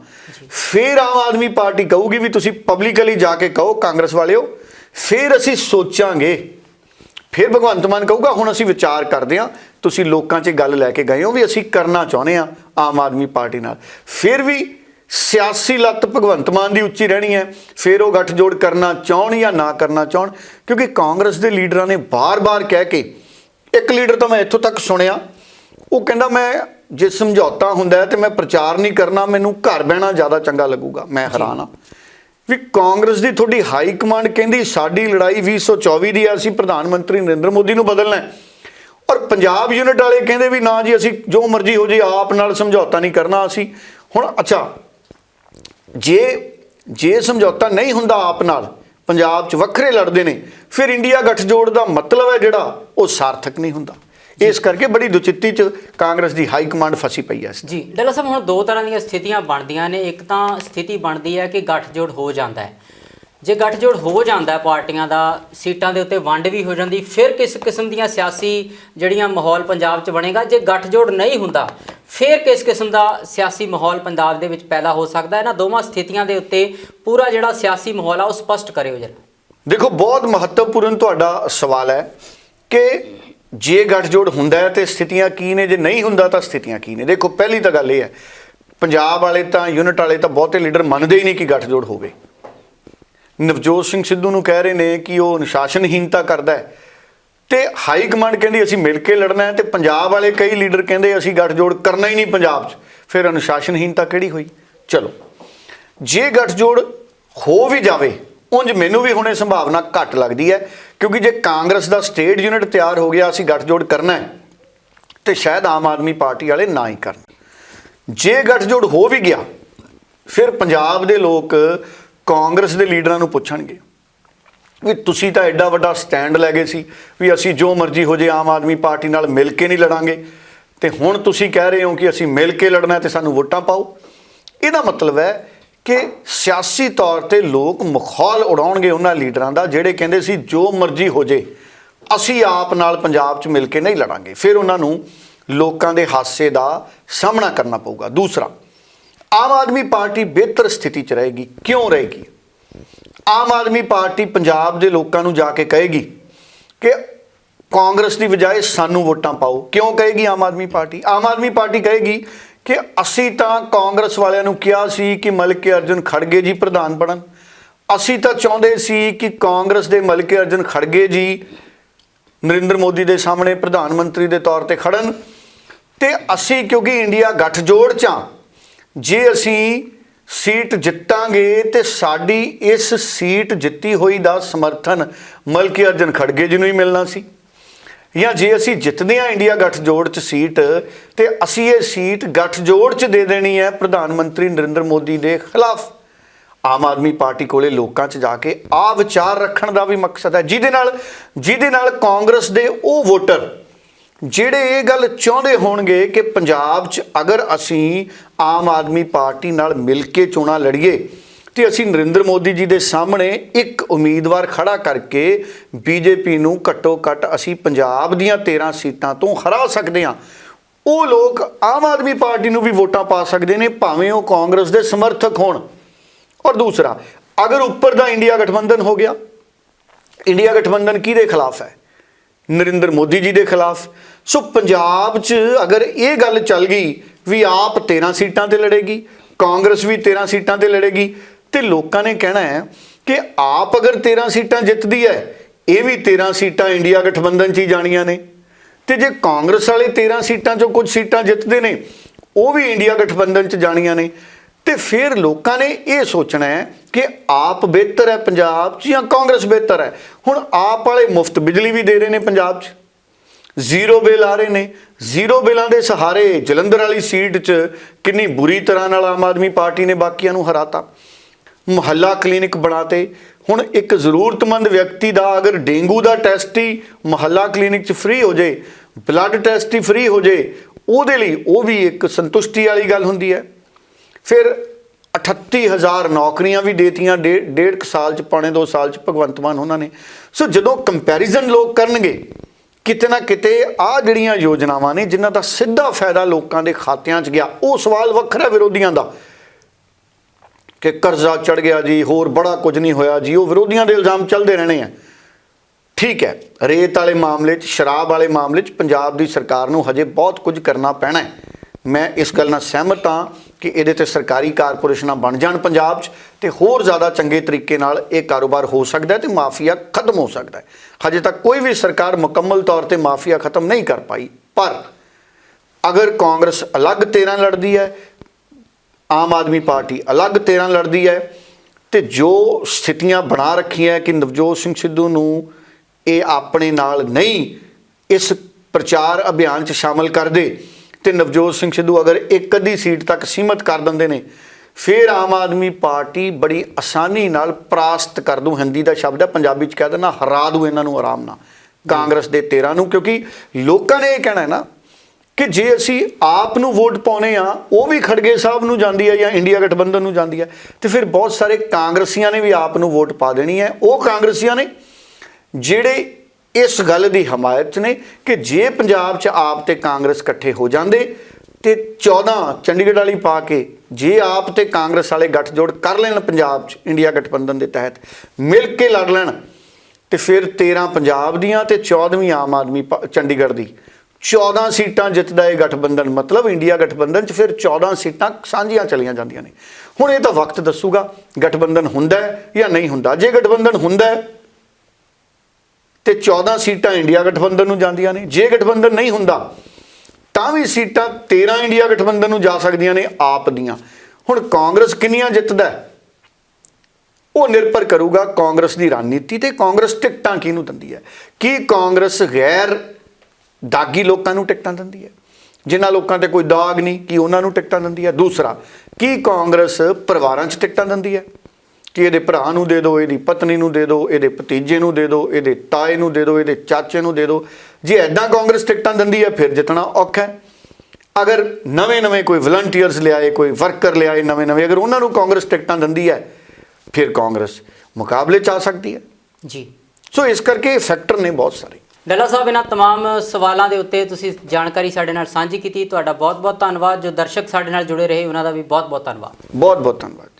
ਫਿਰ ਆਮ ਆਦਮੀ ਪਾਰਟੀ ਕਹੂਗੀ ਵੀ ਤੁਸੀਂ ਪਬਲਿਕਲੀ ਜਾ ਕੇ ਕਹੋ ਕਾਂਗਰਸ ਵਾਲਿਓ, ਫਿਰ ਅਸੀਂ ਸੋਚਾਂਗੇ। ਫਿਰ ਭਗਵੰਤ ਮਾਨ ਕਹੂਗਾ, ਹੁਣ ਅਸੀਂ ਵਿਚਾਰ ਕਰਦੇ ਹਾਂ, ਤੁਸੀਂ ਲੋਕਾਂ 'ਚ ਗੱਲ ਲੈ ਕੇ ਗਏ ਹੋ ਵੀ ਅਸੀਂ ਕਰਨਾ ਚਾਹੁੰਦੇ ਆ ਆਮ ਆਦਮੀ ਪਾਰਟੀ ਨਾਲ। ਫਿਰ ਵੀ ਸਿਆਸੀ ਲੱਤ ਭਗਵੰਤ ਮਾਨ ਦੀ ਉੱਚੀ ਰਹਿਣੀ ਹੈ, ਫਿਰ ਉਹ ਗੱਠਜੋੜ ਕਰਨਾ ਚਾਹਣ ਜਾਂ ਨਾ ਕਰਨਾ ਚਾਹਣ, ਕਿਉਂਕਿ ਕਾਂਗਰਸ ਦੇ ਲੀਡਰਾਂ ਨੇ ਬਾਰ-ਬਾਰ ਕਹਿ ਕੇ ਇੱਕ ਲੀਡਰ ਤਾਂ ਮੈਂ ਇੱਥੋਂ ਤੱਕ ਸੁਣਿਆ। ਉਹ ਕਹਿੰਦਾ ਮੈਂ ਜੇ ਸਮਝੌਤਾ ਹੁੰਦਾ ਤੇ ਮੈਂ ਪ੍ਰਚਾਰ ਨਹੀਂ ਕਰਨਾ ਮੈਨੂੰ ਘਰ ਬਹਿਣਾ ਜ਼ਿਆਦਾ ਚੰਗਾ ਲੱਗੂਗਾ। ਮੈਂ ਹੈਰਾਨ ਆ ਵੀ ਕਾਂਗਰਸ ਦੀ ਤੁਹਾਡੀ ਹਾਈ ਕਮਾਂਡ ਕਹਿੰਦੀ ਸਾਡੀ ਲੜਾਈ 2024 ਦੀ ਆ ਅਸੀਂ ਪ੍ਰਧਾਨ ਮੰਤਰੀ ਨਰਿੰਦਰ ਮੋਦੀ ਨੂੰ ਬਦਲਣਾ ਔਰ ਪੰਜਾਬ ਯੂਨਿਟ ਵਾਲੇ ਕਹਿੰਦੇ ਵੀ ਨਾ ਜੀ ਅਸੀਂ ਜੋ ਮਰਜ਼ੀ ਹੋ ਜੇ ਆਪ ਨਾਲ ਸਮਝੌਤਾ ਨਹੀਂ ਕਰਨਾ ਅਸੀਂ। ਹੁਣ ਅੱਛਾ ਜੇ ਜੇ ਸਮਝੌਤਾ ਨਹੀਂ ਹੁੰਦਾ ਆਪ ਨਾਲ ਪੰਜਾਬ 'ਚ ਵੱਖਰੇ ਲੜਦੇ ਨੇ ਫਿਰ ਇੰਡੀਆ ਗੱਠਜੋੜ ਦਾ ਮਤਲਬ ਹੈ ਜਿਹੜਾ ਉਹ ਸਾਰਥਕ ਨਹੀਂ ਹੁੰਦਾ। ਇਸ ਕਰਕੇ ਬੜੀ ਦੁਚਿੱਤੀ 'ਚ ਕਾਂਗਰਸ ਦੀ ਹਾਈ ਕਮਾਂਡ ਫਸੀ ਪਈ ਹੈ ਜੀ ਡਾਲਾ ਸਾਹਿਬ ਹੁਣ ਦੋ ਤਰ੍ਹਾਂ ਦੀਆਂ ਸਥਿਤੀਆਂ ਬਣਦੀਆਂ ਨੇ। ਇੱਕ ਤਾਂ ਸਥਿਤੀ ਬਣਦੀ ਹੈ ਕਿ ਗੱਠਜੋੜ ਹੋ ਜਾਂਦਾ ਹੈ। ਜੇ ਗੱਠਜੋੜ ਹੋ ਜਾਂਦਾ ਪਾਰਟੀਆਂ ਦਾ, ਸੀਟਾਂ ਦੇ ਉੱਤੇ ਵੰਡ ਵੀ ਹੋ ਜਾਂਦੀ, ਫਿਰ ਕਿਸ ਕਿਸਮ ਦੀਆਂ ਸਿਆਸੀ ਜਿਹੜੀਆਂ ਮਾਹੌਲ ਪੰਜਾਬ 'ਚ ਬਣੇਗਾ? ਜੇ ਗੱਠਜੋੜ ਨਹੀਂ ਹੁੰਦਾ, ਫਿਰ ਕਿਸ ਕਿਸਮ ਦਾ ਸਿਆਸੀ ਮਾਹੌਲ ਪੰਜਾਬ ਦੇ ਵਿੱਚ ਪੈਦਾ ਹੋ ਸਕਦਾ ਹੈ? ਇਹਨਾਂ ਦੋਵਾਂ ਸਥਿਤੀਆਂ ਦੇ ਉੱਤੇ ਪੂਰਾ ਜਿਹੜਾ ਸਿਆਸੀ ਮਾਹੌਲ ਆ, ਉਹ ਸਪਸ਼ਟ ਕਰਿਓ ਜਰਾ। ਦੇਖੋ, ਬਹੁਤ ਮਹੱਤਵਪੂਰਨ ਤੁਹਾਡਾ ਸਵਾਲ ਹੈ ਕਿ ਜੇ ਗੱਠਜੋੜ ਹੁੰਦਾ ਹੈ, ਤੇ ਸਥਿਤੀਆਂ ਕੀ ਨੇ? ਜੇ ਨਹੀਂ ਹੁੰਦਾ, ਤਾਂ ਸਥਿਤੀਆਂ ਕੀ ਨੇ? ਦੇਖੋ, ਪਹਿਲੀ ਤਾਂ ਗੱਲ ਇਹ ਹੈ, ਪੰਜਾਬ ਵਾਲੇ ਤਾਂ, ਯੂਨਿਟ ਵਾਲੇ ਤਾਂ ਬਹੁਤੇ ਲੀਡਰ ਮੰਨਦੇ ਹੀ ਨਹੀਂ ਕਿ ਗੱਠਜੋੜ ਹੋਵੇ। ਨਵਜੋਤ ਸਿੰਘ ਸਿੱਧੂ ਨੂੰ ਕਹਿ ਰਹੇ ਨੇ ਕਿ ਉਹ ਅਨੁਸ਼ਾਸਨਹੀਨਤਾ ਕਰਦਾ ਹੈ। ਤੇ ਹਾਈ ਕਮਾਂਡ ਕਹਿੰਦੀ ਅਸੀਂ ਮਿਲ ਕੇ ਲੜਨਾ ਹੈ ਤੇ ਪੰਜਾਬ ਵਾਲੇ ਕਈ ਲੀਡਰ ਕਹਿੰਦੇ ਅਸੀਂ ਗੱਠਜੋੜ ਕਰਨਾ ਹੀ ਨਹੀਂ ਪੰਜਾਬ 'ਚ। ਫਿਰ ਅਨੁਸ਼ਾਸਨਹੀਨਤਾ ਕਿਹੜੀ ਹੋਈ? ਚਲੋ, ਜੇ ਗੱਠਜੋੜ ਹੋ ਵੀ ਜਾਵੇ, ਉਂਝ ਮੈਨੂੰ ਵੀ ਹੁਣੇ ਸੰਭਾਵਨਾ ਘੱਟ ਲੱਗਦੀ ਹੈ, ਕਿਉਂਕਿ ਜੇ ਕਾਂਗਰਸ ਦਾ ਸਟੇਟ ਯੂਨਿਟ ਤਿਆਰ ਹੋ ਗਿਆ, ਅਸੀਂ ਗੱਠਜੋੜ ਕਰਨਾ ਹੈ, ਤੇ ਸ਼ਾਇਦ ਆਮ ਆਦਮੀ ਪਾਰਟੀ ਵਾਲੇ ਨਾ ਹੀ ਕਰਨ। ਜੇ ਗੱਠਜੋੜ ਹੋ ਵੀ ਗਿਆ, ਫਿਰ ਪੰਜਾਬ ਦੇ ਲੋਕ ਕਾਂਗਰਸ ਦੇ ਲੀਡਰਾਂ ਨੂੰ ਪੁੱਛਣਗੇ ਵੀ ਤੁਸੀਂ ਤਾਂ ਐਡਾ ਵੱਡਾ ਸਟੈਂਡ ਲੈ ਗਏ ਸੀ ਵੀ ਅਸੀਂ ਜੋ ਮਰਜ਼ੀ ਹੋ ਜੇ ਆਮ ਆਦਮੀ ਪਾਰਟੀ ਨਾਲ ਮਿਲ ਕੇ ਨਹੀਂ ਲੜਾਂਗੇ। ਤੇ ਹੁਣ ਤੁਸੀਂ ਕਹਿ ਰਹੇ ਹੋ ਕਿ ਅਸੀਂ ਮਿਲ ਕੇ ਲੜਨਾ ਹੈ ਤੇ ਸਾਨੂੰ ਵੋਟਾਂ ਪਾਓ। ਇਹਦਾ ਮਤਲਬ ਹੈ ਕਿ ਸਿਆਸੀ ਤੌਰ ਤੇ ਲੋਕ ਮਖੌਲ ਉਡਾਉਣਗੇ ਉਹਨਾਂ ਲੀਡਰਾਂ ਦਾ ਜਿਹੜੇ ਕਹਿੰਦੇ ਸੀ ਜੋ ਮਰਜ਼ੀ ਹੋ ਜੇ, ਅਸੀਂ ਆਪ ਨਾਲ ਪੰਜਾਬ 'ਚ ਮਿਲ ਕੇ ਨਹੀਂ ਲੜਾਂਗੇ। ਫਿਰ ਉਹਨਾਂ ਨੂੰ ਲੋਕਾਂ ਦੇ ਹਾਸੇ ਦਾ ਸਾਹਮਣਾ ਕਰਨਾ ਪਊਗਾ। ਦੂਸਰਾ ਆਮ ਆਦਮੀ ਪਾਰਟੀ ਬਿਹਤਰ ਸਥਿਤੀ 'ਚ ਰਹੇਗੀ। ਕਿਉਂ ਰਹੇਗੀ? ਆਮ ਆਦਮੀ ਪਾਰਟੀ ਪੰਜਾਬ ਦੇ ਲੋਕਾਂ ਨੂੰ ਜਾ ਕੇ ਕਹੇਗੀ ਕਿ ਕਾਂਗਰਸ ਦੀ ਬਜਾਏ ਸਾਨੂੰ ਵੋਟਾਂ ਪਾਓ। ਕਿਉਂ ਕਹੇਗੀ ਆਮ ਆਦਮੀ ਪਾਰਟੀ? ਆਮ ਆਦਮੀ ਪਾਰਟੀ ਕਹੇਗੀ ਕਿ ਅਸੀਂ ਤਾਂ ਕਾਂਗਰਸ ਵਾਲਿਆਂ ਨੂੰ ਕਿਹਾ ਸੀ ਕਿ ਮਲਕੇ ਅਰਜਨ ਖੜਗੇ ਜੀ ਪ੍ਰਧਾਨ ਬਣਨ। ਅਸੀਂ ਤਾਂ ਚਾਹੁੰਦੇ ਸੀ ਕਿ ਕਾਂਗਰਸ ਦੇ ਮਲਕੇ ਅਰਜਨ ਖੜਗੇ ਜੀ ਨਰਿੰਦਰ ਮੋਦੀ ਦੇ ਸਾਹਮਣੇ ਪ੍ਰਧਾਨ ਮੰਤਰੀ ਦੇ ਤੌਰ ਤੇ ਖੜਨ। ਤੇ ਅਸੀਂ ਕਿਉਂਕਿ ਇੰਡੀਆ ਗੱਠਜੋੜ ਚ ਹਾਂ ਜੇ ਅਸੀਂ ਸੀਟ ਜਿੱਤਾਂਗੇ ਤੇ ਸਾਡੀ ਇਸ ਸੀਟ ਜਿੱਤੀ ਹੋਈ ਦਾ ਸਮਰਥਨ ਮਲਕੀ ਅਰਜਨ ਖੜਗੇ ਜੀ ਨੂੰ ਹੀ ਮਿਲਣਾ ਸੀ। ਜਾਂ ਜੇ ਅਸੀਂ ਜਿੱਤਦੇ ਹਾਂ ਇੰਡੀਆ ਗੱਠਜੋੜ ਚ ਸੀਟ ਤੇ ਅਸੀਂ ਇਹ ਸੀਟ ਗੱਠਜੋੜ ਚ ਦੇ ਦੇਣੀ ਹੈ ਪ੍ਰਧਾਨ ਮੰਤਰੀ ਨਰਿੰਦਰ ਮੋਦੀ ਦੇ ਖਿਲਾਫ, ਆਮ ਆਦਮੀ ਪਾਰਟੀ ਕੋਲੇ ਲੋਕਾਂ 'ਚ ਜਾ ਕੇ ਆ ਵਿਚਾਰ ਰੱਖਣ ਦਾ ਵੀ ਮਕਸਦ ਹੈ। ਜਿਹਦੇ ਨਾਲ ਜਿਹਦੇ ਨਾਲ ਕਾਂਗਰਸ ਦੇ ਉਹ ਵੋਟਰ ਜਿਹੜੇ ਇਹ ਗੱਲ ਚਾਹੁੰਦੇ ਹੋਣਗੇ ਕਿ ਪੰਜਾਬ 'ਚ ਅਗਰ ਅਸੀਂ ਆਮ ਆਦਮੀ ਪਾਰਟੀ ਨਾਲ ਮਿਲ ਕੇ ਚੋਣਾਂ ਲੜੀਏ ਤੇ ਅਸੀਂ ਨਰਿੰਦਰ ਮੋਦੀ ਜੀ ਦੇ ਸਾਹਮਣੇ ਇੱਕ ਉਮੀਦਵਾਰ ਖੜਾ ਕਰਕੇ ਬੀਜੇਪੀ ਨੂੰ ਘੱਟੋ ਘੱਟ ਅਸੀਂ ਪੰਜਾਬ ਦੀਆਂ 13 ਸੀਟਾਂ ਤੋਂ ਹਰਾ ਸਕਦੇ ਹਾਂ। ਉਹ ਲੋਕ ਆਮ ਆਦਮੀ ਪਾਰਟੀ ਨੂੰ ਵੀ ਵੋਟਾਂ ਪਾ ਸਕਦੇ ਨੇ, ਭਾਵੇਂ ਉਹ ਕਾਂਗਰਸ ਦੇ ਸਮਰਥਕ ਹੋਣ। ਔਰ ਦੂਸਰਾ, ਅਗਰ ਉੱਪਰ ਦਾ ਇੰਡੀਆ ਗਠਬੰਧਨ ਹੋ ਗਿਆ, ਇੰਡੀਆ ਗਠਬੰਧਨ ਕਿਹਦੇ ਖਿਲਾਫ ਹੈ? ਨਰਿੰਦਰ ਮੋਦੀ ਜੀ ਦੇ ਖਿਲਾਫ। ਸੋ ਪੰਜਾਬ 'ਚ ਅਗਰ ਇਹ ਗੱਲ ਚੱਲ ਗਈ ਵੀ ਆਪ 13 ਸੀਟਾਂ ਤੇ ਲੜੇਗੀ, ਕਾਂਗਰਸ ਵੀ 13 ਸੀਟਾਂ ਤੇ ਲੜੇਗੀ, ਤੇ ਲੋਕਾਂ ਨੇ ਕਹਿਣਾ ਹੈ ਕਿ ਆਪ ਅਗਰ 13 ਸੀਟਾਂ ਜਿੱਤਦੀ ਹੈ, ਇਹ ਵੀ 13 ਸੀਟਾਂ ਇੰਡੀਆ ਗਠਬੰਧਨ 'ਚ ਹੀ ਜਾਣੀਆਂ ਨੇ। ਤੇ ਜੇ ਕਾਂਗਰਸ ਵਾਲੇ 13 ਸੀਟਾਂ 'ਚੋਂ ਕੁਝ ਸੀਟਾਂ ਜਿੱਤਦੇ ਨੇ, ਉਹ ਵੀ ਇੰਡੀਆ ਗਠਬੰਧਨ 'ਚ ਜਾਣੀਆਂ ਨੇ। ਤੇ ਫਿਰ ਲੋਕਾਂ ਨੇ ਇਹ ਸੋਚਣਾ ਹੈ ਕਿ ਆਪ ਬਿਹਤਰ ਹੈ ਪੰਜਾਬ 'ਚ ਜਾਂ ਕਾਂਗਰਸ ਬਿਹਤਰ ਹੈ? ਹੁਣ ਆਪ ਵਾਲੇ ਮੁਫਤ ਬਿਜਲੀ ਵੀ ਦੇ ਰਹੇ ਨੇ ਪੰਜਾਬ 'ਚ। ਜ਼ੀਰੋ ਬਿੱਲ ਆ ਰਹੇ ਨੇ। ਜ਼ੀਰੋ ਬਿੱਲਾਂ ਦੇ ਸਹਾਰੇ ਜਲੰਧਰ ਵਾਲੀ ਸੀਟ 'ਚ ਕਿੰਨੀ ਬੁਰੀ ਤਰ੍ਹਾਂ ਨਾਲ ਆਮ ਆਦਮੀ ਪਾਰਟੀ ਨੇ ਬਾਕੀਆਂ ਨੂੰ ਹਰਾਤਾ। ਮੁਹੱਲਾ ਕਲੀਨਿਕ ਬਣਾਤੇ। ਹੁਣ ਇੱਕ ਜ਼ਰੂਰਤਮੰਦ ਵਿਅਕਤੀ ਦਾ ਅਗਰ ਡੇਂਗੂ ਦਾ ਟੈਸਟ ਹੀ ਮੁਹੱਲਾ ਕਲੀਨਿਕ 'ਚ ਫ੍ਰੀ ਹੋ ਜੇ ਬਲੱਡ ਟੈਸਟ ਹੀ ਫ੍ਰੀ ਹੋ ਜੇ, ਉਹਦੇ ਲਈ ਉਹ ਵੀ ਇੱਕ ਸੰਤੁਸ਼ਟੀ ਵਾਲੀ ਗੱਲ ਹੁੰਦੀ ਹੈ। ਫਿਰ 38000 ਨੌਕਰੀਆਂ ਵੀ ਦੇਤੀਆਂ ਡੇ- ਡੇਢ ਕੁ ਸਾਲ ਚ, ਪੌਣੇ 2 ਸਾਲ ਚ ਭਗਵੰਤ ਮਾਨ ਉਹਨਾਂ ਨੇ। ਸੋ ਜਦੋਂ ਕੰਪੈਰੀਜ਼ਨ ਲੋਕ ਕਰਨਗੇ, ਕਿਤੇ ਨਾ ਕਿਤੇ ਆ ਜਿਹੜੀਆਂ ਯੋਜਨਾਵਾਂ ਨੇ, ਜਿਨ੍ਹਾਂ ਦਾ ਸਿੱਧਾ ਫਾਇਦਾ ਲੋਕਾਂ ਦੇ ਖਾਤਿਆਂ 'ਚ ਗਿਆ, ਉਹ ਸਵਾਲ ਵੱਖਰਾ ਵਿਰੋਧੀਆਂ ਦਾ। ਕਿ ਕਰਜ਼ਾ ਚੜ ਗਿਆ ਜੀ, ਹੋਰ ਬੜਾ ਕੁਝ ਨਹੀਂ ਹੋਇਆ ਜੀ, ਉਹ ਵਿਰੋਧੀਆਂ ਦੇ ਇਲਜ਼ਾਮ ਚੱਲਦੇ ਰਹਿਣੇ ਆ। ਠੀਕ ਹੈ, ਰੇਤ ਵਾਲੇ ਮਾਮਲੇ 'ਚ, ਸ਼ਰਾਬ ਵਾਲੇ ਮਾਮਲੇ 'ਚ, ਪੰਜਾਬ ਦੀ ਸਰਕਾਰ ਨੂੰ ਹਜੇ ਬਹੁਤ ਕੁਝ ਕਰਨਾ ਪੈਣਾ ਹੈ। ਮੈਂ ਇਸ ਗੱਲ ਨਾਲ ਸਹਿਮਤ ਹਾਂ ਕਿ ਇਹਦੇ ਤੇ ਸਰਕਾਰੀ ਕਾਰਪੋਰੇਸ਼ਨਾਂ ਬਣ ਜਾਣ ਪੰਜਾਬ 'ਚ ਤੇ ਹੋਰ ਜ਼ਿਆਦਾ ਚੰਗੇ ਤਰੀਕੇ ਨਾਲ ਇਹ ਕਾਰੋਬਾਰ ਹੋ ਸਕਦਾ ਹੈ ਤੇ ਮਾਫੀਆ ਖਤਮ ਹੋ ਸਕਦਾ ਹੈ। ਹਜੇ ਤੱਕ ਕੋਈ ਵੀ ਸਰਕਾਰ ਮੁਕੰਮਲ ਤੌਰ ਤੇ ਮਾਫੀਆ ਖਤਮ ਨਹੀਂ ਕਰ ਪਾਈ, ਪਰ ਅਗਰ ਕਾਂਗਰਸ ਅਲੱਗ 13 ਲੜਦੀ ਹੈ, ਆਮ ਆਦਮੀ ਪਾਰਟੀ ਅਲੱਗ 13 ਲੜਦੀ ਹੈ, ਤੇ ਜੋ ਸਥਿਤੀਆਂ ਬਣਾ ਰੱਖੀਆਂ ਕਿ ਨਵਜੋਤ ਸਿੰਘ ਸਿੱਧੂ ਨੂੰ ਇਹ ਆਪਣੇ ਨਾਲ ਨਹੀਂ ਇਸ ਪ੍ਰਚਾਰ ਅਭਿਆਨ 'ਚ ਸ਼ਾਮਲ ਕਰਦੇ ਤੇ ਨਵਜੋਤ ਸਿੰਘ ਸਿੱਧੂ ਅਗਰ ਇੱਕ ਅੱਧੀ ਸੀਟ ਤੱਕ ਸੀਮਤ ਕਰ ਦਿੰਦੇ ਨੇ, ਫਿਰ ਆਮ ਆਦਮੀ ਪਾਰਟੀ ਬੜੀ ਆਸਾਨੀ ਨਾਲ ਪ੍ਰਾਸਤ ਕਰ ਦੂ, ਹਿੰਦੀ ਦਾ ਸ਼ਬਦ ਹੈ, ਪੰਜਾਬੀ 'ਚ ਕਹਿ ਦੇਣਾ ਹਰਾ ਦੂ ਇਹਨਾਂ ਨੂੰ ਆਰਾਮ ਨਾਲ। ਕਾਂਗਰਸ ਦੇ 13 ਨੂੰ, ਕਿਉਂਕਿ ਲੋਕਾਂ ਨੇ ਇਹ ਕਹਿਣਾ ਹੈ ਨਾ ਕਿ ਜੇ ਅਸੀਂ ਆਪ ਨੂੰ ਵੋਟ ਪਾਉਨੇ ਆ, ਉਹ ਵੀ ਖੜਗੇ ਸਾਹਿਬ ਨੂੰ ਜਾਂਦੀ ਹੈ ਜਾਂ ਇੰਡੀਆ ਗਠਬੰਧਨ ਨੂੰ ਜਾਂਦੀ ਹੈ, ਤੇ ਫਿਰ ਬਹੁਤ ਸਾਰੇ ਕਾਂਗਰਸੀਆਂ ਨੇ ਵੀ ਆਪ ਨੂੰ ਵੋਟ ਪਾ ਦੇਣੀ ਹੈ। ਉਹ ਕਾਂਗਰਸੀਆਂ ਨੇ ਜਿਹੜੇ ਇਸ ਗੱਲ ਦੀ ਹਮਾਇਤ 'ਚ ਨੇ ਕਿ ਜੇ ਪੰਜਾਬ 'ਚ ਆਪ ਤੇ ਕਾਂਗਰਸ ਇਕੱਠੇ ਹੋ ਜਾਂਦੇ, ਤੇ 14 ਚੰਡੀਗੜ੍ਹ ਵਾਲੀ ਪਾ ਕੇ ਜੇ ਆਪ ਤੇ ਕਾਂਗਰਸ ਵਾਲੇ ਗੱਠਜੋੜ ਕਰ ਲੈਣ ਪੰਜਾਬ 'ਚ, ਇੰਡੀਆ ਗਠਬੰਧਨ ਦੇ ਤਹਿਤ, ਮਿਲ ਕੇ ਲੜ ਲੈਣ, ਤੇ ਫਿਰ 13 ਪੰਜਾਬ ਦੀਆਂ ਤੇ 14ਵੀਂ ਆਮ ਆਦਮੀ ਪਾ- ਚੰਡੀਗੜ੍ਹ ਦੀ। 14 ਸੀਟਾਂ ਜਿੱਤਦਾ ਇਹ ਗਠਬੰਧਨ, ਮਤਲਬ ਇੰਡੀਆ ਗਠਬੰਧਨ 'ਚ ਫਿਰ 14 ਸੀਟਾਂ ਸਾਂਝੀਆਂ ਚਲੀਆਂ ਜਾਂਦੀਆਂ ਨੇ। ਹੁਣ ਇਹ ਤਾਂ ਵਕਤ ਦੱਸੂਗਾ, ਗਠਬੰਧਨ ਹੁੰਦਾ ਹੈ ਜਾਂ ਨਹੀਂ ਹੁੰਦਾ। ਜੇ ਗਠਬੰਧਨ ਹੁੰਦਾ ਹੈ ਤੇ 14 ਸੀਟਾਂ ਇੰਡੀਆ ਗਠਬੰਧਨ ਨੂੰ ਜਾਂਦੀਆਂ ਨੇ। ਜੇ ਗਠਬੰਧਨ ਨਹੀਂ ਹੁੰਦਾ, ਤਾਂ ਵੀ ਸੀਟਾਂ 13 ਇੰਡੀਆ ਗਠਬੰਧਨ ਨੂੰ ਜਾ ਸਕਦੀਆਂ ਨੇ ਆਪ ਦੀਆਂ। ਹੁਣ ਕਾਂਗਰਸ ਕਿੰਨੀਆਂ ਜਿੱਤਦਾ ਉਹ ਨਿਰਭਰ ਕਰੂਗਾ ਕਾਂਗਰਸ ਦੀ ਰਣਨੀਤੀ ਤੇ ਕਾਂਗਰਸ ਟਿਕਟਾਂ ਕਿਹਨੂੰ ਦਿੰਦੀ ਹੈ? ਕੀ ਕਾਂਗਰਸ ਗੈਰ ਦਾਗੀ ਲੋਕਾਂ ਨੂੰ ਟਿਕਟਾਂ ਦਿੰਦੀ ਹੈ? ਜਿਨ੍ਹਾਂ ਲੋਕਾਂ ਤੇ ਕੋਈ ਦਾਗ ਨਹੀਂ, ਕੀ ਉਹਨਾਂ ਨੂੰ ਟਿਕਟਾਂ ਦਿੰਦੀ ਹੈ? ਦੂਸਰਾ, ਕੀ ਕਾਂਗਰਸ ਪਰਿਵਾਰਾਂ 'ਚ ਟਿਕਟਾਂ ਦਿੰਦੀ ਹੈ? ਕਿ ਇਹਦੇ ਭਰਾ ਨੂੰ ਦੇ ਦਿਓ ਇਹਦੀ ਪਤਨੀ ਨੂੰ ਦੇ ਦਿਓ ਇਹਦੇ ਭਤੀਜੇ ਨੂੰ ਦੇ ਦਿਓ ਇਹਦੇ ਤਾਏ ਨੂੰ ਦੇ ਦਿਓ ਇਹਦੇ ਚਾਚੇ ਨੂੰ ਦੇ ਦਿਓ ਜੇ ਐਦਾਂ ਕਾਂਗਰਸ ਟਿਕਟਾਂ ਦਿੰਦੀ ਹੈ ਫਿਰ ਜਿੱਤਣਾ ਔਖਾ ਹੈ ਅਗਰ ਨਵੇਂ-ਨਵੇਂ ਕੋਈ ਵਲੰਟੀਅਰਸ ਲਿਆਏ ਕੋਈ ਵਰਕਰ ਲਿਆਏ ਨਵੇਂ-ਨਵੇਂ ਅਗਰ ਉਹਨਾਂ ਨੂੰ ਕਾਂਗਰਸ ਟਿਕਟਾਂ ਦਿੰਦੀ ਹੈ ਫਿਰ ਕਾਂਗਰਸ ਮੁਕਾਬਲੇ 'ਚ ਆ ਸਕਦੀ ਹੈ ਜੀ ਸੋ ਇਸ ਕਰਕੇ ਇਹ ਫੈਕਟਰ ਨੇ ਬਹੁਤ ਸਾਰੇ ਡੱਲਾ ਸਾਹਿਬ ਇਹਨਾਂ तमाम ਸਵਾਲਾਂ ਦੇ ਉੱਤੇ ਤੁਸੀਂ ਜਾਣਕਾਰੀ ਸਾਡੇ ਨਾਲ ਸਾਂਝੀ ਕੀਤੀ ਤੁਹਾਡਾ ਬਹੁਤ-ਬਹੁਤ ਧੰਨਵਾਦ ਜੋ ਦਰਸ਼ਕ ਸਾਡੇ ਨਾਲ ਜੁੜੇ ਰਹੇ ਉਹਨਾਂ ਦਾ ਵੀ ਬਹੁਤ-ਬਹੁਤ ਧੰਨਵਾਦ ਬਹੁਤ ਬਹੁਤ ਧੰਨਵਾਦ